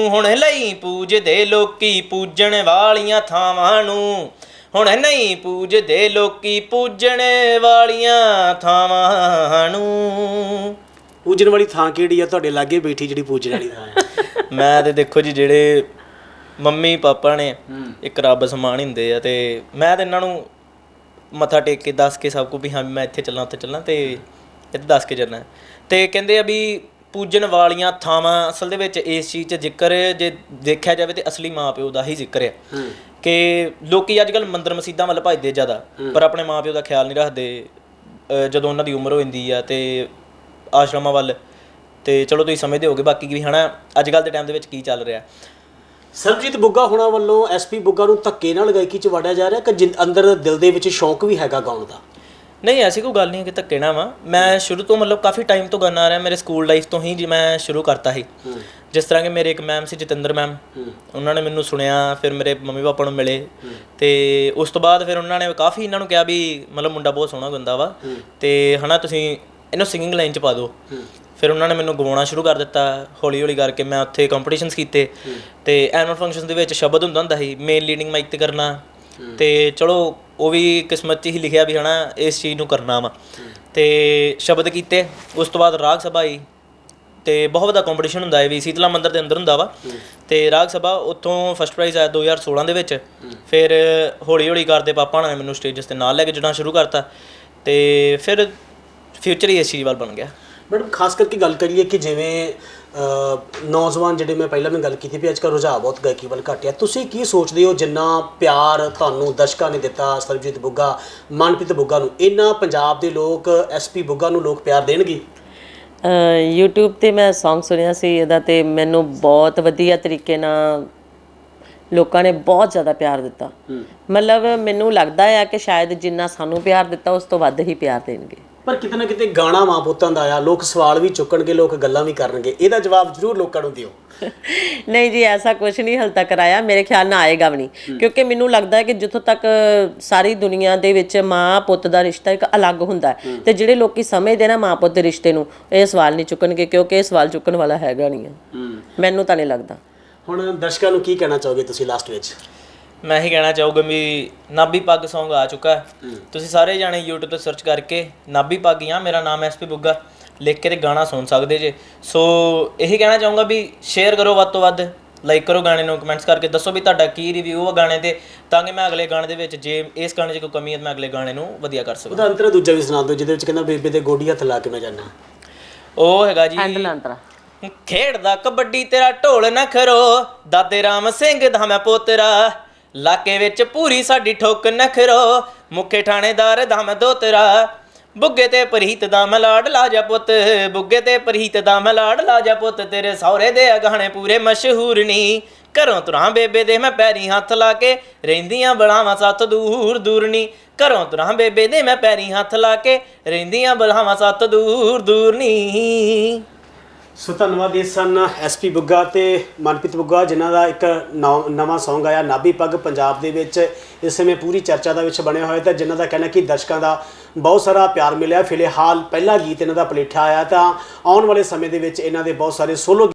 ਹੁਣ ਲਈ ਪੂਜਦੇ ਲੋਕੀ ਪੂਜਣ ਵਾਲੀਆਂ ਥਾਵਾਂ ਨੂੰ। ਹੁਣ ਨਹੀਂ ਪੂਜਦੇ ਲੋਕੀ ਪੂਜਣ ਵਾਲੀਆਂ ਥਾਵਾਂ ਨੂੰ। ਪੂਜਣ ਵਾਲੀ ਥਾਂ ਕਿਹੜੀ ਆ? ਤੁਹਾਡੇ ਲਾਗੇ ਬੈਠੀ ਜਿਹੜੀ ਪੂਜਣ ਵਾਲੀ ਥਾਂ ਹੈ ਮੈਂ ਤੇ ਦੇਖੋ ਜੀ ਜਿਹੜੇ ਮੰਮੀ ਪਾਪਾ ਨੇ ਇੱਕ ਰੱਬ ਸਮਾਨ ਹੁੰਦੇ ਆ ਤੇ ਮੈਂ ਤੇ ਇਹਨਾਂ ਨੂੰ ਮੱਥਾ ਟੇਕ ਕੇ ਦੱਸ ਕੇ ਸਭ ਕੁ ਵੀ ਹਾਂ ਮੈਂ ਇੱਥੇ ਚੱਲਾਂ ਉੱਥੇ ਚੱਲਾਂ ਤੇ ਇੱਥੇ ਦੱਸ ਕੇ ਚੱਲਣਾ ਤੇ ਕਹਿੰਦੇ ਆ ਵੀ ਪੂਜਣ ਵਾਲੀਆਂ ਥਾਵਾਂ ਅਸਲ ਦੇ ਵਿੱਚ ਇਸ ਚੀਜ਼ 'ਚ ਜ਼ਿਕਰ ਜੇ ਦੇਖਿਆ ਜਾਵੇ ਤੇ ਅਸਲੀ ਮਾਪਿਓ ਦਾ ਹੀ ਜ਼ਿਕਰ ਹੈ। ਕਿ ਲੋਕੀ ਅੱਜ ਕੱਲ ਮੰਦਰ ਮਸਜਿਦਾਂ ਵੱਲ ਭੱਜਦੇ ਜ਼ਿਆਦਾ ਪਰ ਆਪਣੇ ਮਾਪਿਓ ਦਾ ਖਿਆਲ ਨਹੀਂ ਰੱਖਦੇ ਜਦੋਂ ਉਹਨਾਂ ਦੀ ਉਮਰ ਹੋ ਜਾਂਦੀ ਆ ਤੇ ਆਸ਼ਰਮਾਂ ਵੱਲ ਤੇ ਚਲੋ ਤੁਸੀਂ ਸਮਝਦੇ ਹੋਗੇ ਬਾਕੀ ਵੀ ਹਨਾ ਅੱਜ ਕੱਲ ਦੇ ਟਾਈਮ ਦੇ ਵਿੱਚ ਕੀ ਚੱਲ ਰਿਹਾ? ਸਰਬਜੀਤ ਬੁੱਗਾ ਹੁਣਾਂ ਵੱਲੋਂ ਐਸਪੀ ਬੁੱਗਾ ਨੂੰ ਧੱਕੇ ਨਾਲ ਗਾਇਕੀ 'ਚ ਵੜਿਆ ਜਾ ਰਿਹਾ ਕਿ ਜਿਨ- ਅੰਦਰ ਦਿਲ ਦੇ ਵਿੱਚ ਸ਼ੌਂਕ ਵੀ ਹੈਗਾ ਗਾਉਣ ਦਾ? ਨਹੀਂ ਐਸੀ ਕੋਈ ਗੱਲ ਨਹੀਂ ਕਿ ਧੱਕੇ ਨਾ ਵਾ। ਮੈਂ ਸ਼ੁਰੂ ਤੋਂ ਮਤਲਬ ਕਾਫੀ ਟਾਈਮ ਤੋਂ ਗਾਣਾ ਆ ਰਿਹਾ ਮੇਰੇ ਸਕੂਲ ਲਾਈਫ ਤੋਂ ਹੀ ਜੀ ਮੈਂ ਸ਼ੁਰੂ ਕਰਤਾ ਸੀ। ਜਿਸ ਤਰ੍ਹਾਂ ਕਿ ਮੇਰੇ ਇੱਕ ਮੈਮ ਸੀ ਜਤਿੰਦਰ ਮੈਮ ਉਹਨਾਂ ਨੇ ਮੈਨੂੰ ਸੁਣਿਆ ਫਿਰ ਮੇਰੇ ਮੰਮੀ ਪਾਪਾ ਨੂੰ ਮਿਲੇ। ਤੇ ਉਸ ਤੋਂ ਬਾਅਦ ਫਿਰ ਉਹਨਾਂ ਨੇ ਕਾਫੀ ਇਹਨਾਂ ਨੂੰ ਕਿਹਾ ਵੀ ਮਤਲਬ ਮੁੰਡਾ ਬਹੁਤ ਸੋਹਣਾ ਗਾਉਂਦਾ ਵਾ। ਤੇ ਹਨਾ ਤੁਸੀਂ ਇਹਨੂੰ ਸਿੰਗਿੰਗ ਲਾਈਨ 'ਚ ਪਾ ਦਿਓ। ਫਿਰ ਉਹਨਾਂ ਨੇ ਮੈਨੂੰ ਗਵਾਉਣਾ ਸ਼ੁਰੂ ਕਰ ਦਿੱਤਾ ਹੌਲੀ ਹੌਲੀ ਕਰਕੇ ਮੈਂ ਉੱਥੇ ਕੰਪੀਟੀਸ਼ਨਸ ਕੀਤੇ। ਤੇ ਐਨੂਅਲ ਫੰਕਸ਼ਨਸ ਦੇ ਵਿੱਚ ਸ਼ਬਦ ਹੁੰਦਾ ਹੁੰਦਾ ਸੀ ਮੇਨ ਲੀਡਿੰਗ ਮਾਈਕ ਤੇ ਕਰਨਾ। ਤੇ ਚਲੋ ਉਹ ਵੀ ਕਿਸਮਤ 'ਚ ਹੀ ਲਿਖਿਆ ਵੀ ਹਨਾ, ਇਸ ਚੀਜ਼ ਨੂੰ ਕਰਨਾ ਵਾ। ਤੇ ਸ਼ਬਦ ਕੀਤੇ, ਉਸ ਤੋਂ ਬਾਅਦ ਰਾਗ ਸਭਾ ਆਈ। ਤੇ ਬਹੁਤ ਵੱਡਾ ਕੰਪੀਟੀਸ਼ਨ ਹੁੰਦਾ ਹੈ ਵੀ, ਸੀਤਲਾ ਮੰਦਿਰ ਦੇ ਅੰਦਰ ਹੁੰਦਾ ਵਾ। ਤੇ ਰਾਗ ਸਭਾ ਉੱਥੋਂ ਫਸਟ ਪ੍ਰਾਈਜ਼ ਆਇਆ 2016 ਦੇ ਵਿੱਚ। ਫਿਰ ਹੌਲੀ ਹੌਲੀ ਕਰਦੇ ਪਾਪਾ ਨੇ ਮੈਨੂੰ ਸਟੇਜਸ ਤੇ ਨਾਲ ਲੈ ਕੇ ਜਾਣਾ ਸ਼ੁਰੂ ਕਰਤਾ। ਤੇ ਫਿਰ ਫਿਊਚਰ ਹੀ ਇਸ ਚੀਜ਼ ਵੱਲ ਬਣ ਗਿਆ। ਮੈਡਮ ਖਾਸ ਕਰਕੇ ਗੱਲ ਕਰੀਏ ਕਿ ਜਿਵੇਂ ਅ, ਨੌਜਵਾਨ ਜਿਹੜੇ ਮੈਂ ਪਹਿਲਾਂ ਵੀ ਗੱਲ ਕੀਤੀ ਵੀ ਅੱਜ ਕੱਲ੍ਹ ਰੁਝਾਅ ਬਹੁਤ ਗਾਇਕੀ ਵੱਲ ਘਟਿਆ ਤੁਸੀਂ ਕੀ ਸੋਚਦੇ ਹੋ ਜਿੰਨਾ ਪਿਆਰ ਤੁਹਾਨੂੰ ਦਰਸ਼ਕਾਂ ਨੇ ਦਿੱਤਾ ਸਰਬਜੀਤ ਬੁੱਗਾ ਮਨਪ੍ਰੀਤ ਬੁੱਗਾ ਨੂੰ? ਇਹਨਾਂ ਪੰਜਾਬ ਦੇ ਲੋਕ ਐਸਪੀ ਬੁੱਗਾ ਨੂੰ ਲੋਕ ਪਿਆਰ ਦੇਣਗੇ? ਅਹ YouTube ਤੇ ਮੈਂ Song ਸੁਣਿਆ ਸੀ ਇਹਦਾ ਤੇ ਮੈਨੂੰ ਬਹੁਤ ਵਧੀਆ ਤਰੀਕੇ ਨਾਲ ਲੋਕਾਂ ਨੇ ਬਹੁਤ ਜ਼ਿਆਦਾ ਪਿਆਰ ਦਿੱਤਾ। ਮਤਲਬ ਮੈਨੂੰ ਲੱਗਦਾ ਆ ਕਿ ਸ਼ਾਇਦ ਜਿੰਨਾ ਸਾਨੂੰ ਪਿਆਰ ਦਿੱਤਾ ਉਸ ਤੋਂ ਵੱਧ ਹੀ ਪਿਆਰ ਦੇਣਗੇ। ਪਰ ਕਿਤੇ ਨਾ ਕਿਤੇ ਗਾਣਾ ਮਾਂ ਪੁੱਤਾਂ ਦਾ ਆ ਲੋਕ ਸਵਾਲ ਵੀ ਚੁੱਕਣਗੇ ਲੋਕ ਗੱਲਾਂ ਵੀ ਕਰਨਗੇ। ਇਹਦਾ ਜਵਾਬ ਜ਼ਰੂਰ ਲੋਕਾਂ ਨੂੰ ਦਿਓ। ਨਹੀਂ ਜੀ ਐਸਾ ਕੁਝ ਨਹੀਂ ਹਲ ਤੱਕ ਆਇਆ। ਮੇਰੇ ਖਿਆਲ ਨਾਲ ਆਏਗਾ ਵੀ ਨਹੀਂ। ਕਿਉਂਕਿ ਮੈਨੂੰ ਲੱਗਦਾ ਹੈ ਕਿ ਜਿੱਥੋਂ ਤੱਕ ਸਾਰੀ ਦੁਨੀਆ ਦੇ ਵਿੱਚ ਮਾਂ ਪੁੱਤ ਦਾ ਰਿਸ਼ਤਾ ਇੱਕ ਅਲੱਗ ਹੁੰਦਾ ਹੈ ਤੇ ਜਿਹੜੇ ਲੋਕੀ ਸਮਝਦੇ ਨਾ ਮਾਂ ਪੁੱਤ ਦੇ ਰਿਸ਼ਤੇ ਨੂੰ ਇਹ ਸਵਾਲ ਨਹੀਂ ਚੁੱਕਣਗੇ ਕਿਉਂਕਿ ਇਹ ਸਵਾਲ ਚੁੱਕਣ ਵਾਲਾ ਹੈਗਾ ਨਹੀਂ ਹੈ। ਮੈਨੂੰ ਤਾਂ ਨਹੀਂ ਲੱਗਦਾ। ਹੁਣ ਦਰਸ਼ਕਾਂ ਨੂੰ ਕੀ ਕਹਿਣਾ ਚਾਹੋਗੇ ਤੁਸੀਂ ਲਾਸਟ ਵਿੱਚ? ਮੈਂ ਹੀ ਕਹਿਣਾ ਚਾਹੂੰਗਾ ਵੀ ਨਾਬੀ ਪੱਗ Song ਆ ਚੁੱਕਾ ਹੈ। ਤੁਸੀਂ ਸਾਰੇ ਜਾਣੇ YouTube ਤੇ ਸਰਚ ਕਰਕੇ ਨਾਬੀ ਪੱਗ ਜਾਂ ਮੇਰਾ ਨਾਮ ਐਸਪੀ ਬੁੱਗਾ ਲਿਖ ਕੇ ਤੇ ਗਾਣਾ ਸੁਣ ਸਕਦੇ ਜੇ। ਸੋ ਇਹੀ ਕਹਿਣਾ ਚਾਹੂੰਗਾ ਵੀ ਸ਼ੇਅਰ ਕਰੋ ਵੱਧ ਤੋਂ ਵੱਧ ਲਾਈਕ ਕਰੋ ਗਾਣੇ ਨੂੰ ਕਮੈਂਟਸ ਕਰਕੇ ਦੱਸੋ ਵੀ ਤੁਹਾਡਾ ਕੀ ਰਿਵਿਊ ਆ ਗਾਣੇ ਤੇ ਤਾਂ ਕਿ ਮੈਂ ਅਗਲੇ ਗਾਣੇ ਦੇ ਵਿੱਚ ਜੇ ਇਸ ਗਾਣੇ 'ਚ ਕੋਈ ਕਮੀ ਹੈ ਤਾਂ ਮੈਂ ਅਗਲੇ ਗਾਣੇ ਨੂੰ ਵਧੀਆ ਕਰ ਸਕਾਂ। ਉਹਦਾ ਅੰਤਰ ਦੂਜਾ ਵੀ ਸੁਣਾ ਦਿਓ ਜਿਹਦੇ ਵਿੱਚ ਕਹਿੰਦਾ ਬੇਬੇ ਦੇ ਗੋਡੀ ਹੱਥ ਲਾ ਕੇ ਮੈਂ ਜਾਣਾ ਉਹ ਹੈਗਾ ਜੀ ਲਾਂਤਰਾ ਖੇਡਦਾ ਕਬੱਡੀ ਤੇਰਾ ਢੋਲ ਨਾ ਖਰੋ ਦਾਦੇ ਰਾਮ ਸਿੰਘ ਦਾ ਮੈਂ ਪੋਤਰਾ। ਲਾਕੇ ਵਿੱਚ ਪੂਰੀ ਸਾਡੀ ਠੋਕ ਨਖਰੋ, ਮੁੱਖੇ ਥਾਣੇਦਾਰ ਦਾ ਮੈਂ ਦੋਤਰਾ। ਬੁੱਗੇ ਤੇ ਪ੍ਰੀਤ ਦਾ ਮਲਾੜ ਲਾਡ ਲਾ ਜਾ ਪੁੱਤ, ਬੁੱਗੇ ਤੇ ਪ੍ਰੀਤ ਦਾ ਮੈਂ ਲਾਡ ਲਾ ਜਾ ਪੁੱਤ, ਤੇਰੇ ਸਹੁਰੇ ਦੇ ਗਾਣੇ ਪੂਰੇ ਮਸ਼ਹੂਰ ਨੀ। ਘਰੋਂ ਤੁਰਾਂ ਬੇਬੇ ਦੇ ਮੈਂ ਪੈਰੀ ਹੱਥ ਲਾ ਕੇ ਰਹਿੰਦੀਆਂ ਬਲਾਵਾਂ ਸੱਤ ਦੂਰ ਦੂਰ ਨੀ। ਘਰੋਂ ਤੁਰਾਂ ਬੇਬੇ ਦੇ ਮੈਂ ਪੈਰੀ ਹੱਥ ਲਾ ਕੇ ਰਹਿੰਦੀਆਂ ਬਲਾਵਾਂ ਸੱਤ ਦੂਰ ਦੂਰ ਨੀ। ਸੋ ਧੰਨਵਾਦ ਇਹ ਸਨ ਐਸਪੀ ਬੁੱਗਾ ਤੇ ਮਨਪ੍ਰੀਤ ਬੁੱਗਾ, ਜਿਨ੍ਹਾਂ ਦਾ ਇੱਕ ਨੌ- ਨਵਾਂ Song ਆਇਆ, ਨਾਭੀ ਪੱਗ ਪੰਜਾਬ ਦੇ ਵਿੱਚ। ਇਸ ਸਮੇਂ ਪੂਰੀ ਚਰਚਾ ਦਾ ਵਿੱਚ ਬਣਿਆ ਹੋਇਆ ਤਾਂ ਜਿਨ੍ਹਾਂ ਦਾ ਕਹਿਣਾ ਕਿ ਦਰਸ਼ਕਾਂ ਦਾ ਬਹੁਤ ਸਾਰਾ ਪਿਆਰ ਮਿਲਿਆ। ਫਿਲਹਾਲ ਪਹਿਲਾ ਗੀਤ ਇਹਨਾਂ ਦਾ ਪਲੇਠਾ ਆਇਆ ਤਾਂ ਆਉਣ ਵਾਲੇ ਸਮੇਂ ਦੇ ਵਿੱਚ ਇਹਨਾਂ ਦੇ ਬਹੁਤ ਸਾਰੇ ਸੋਲੋ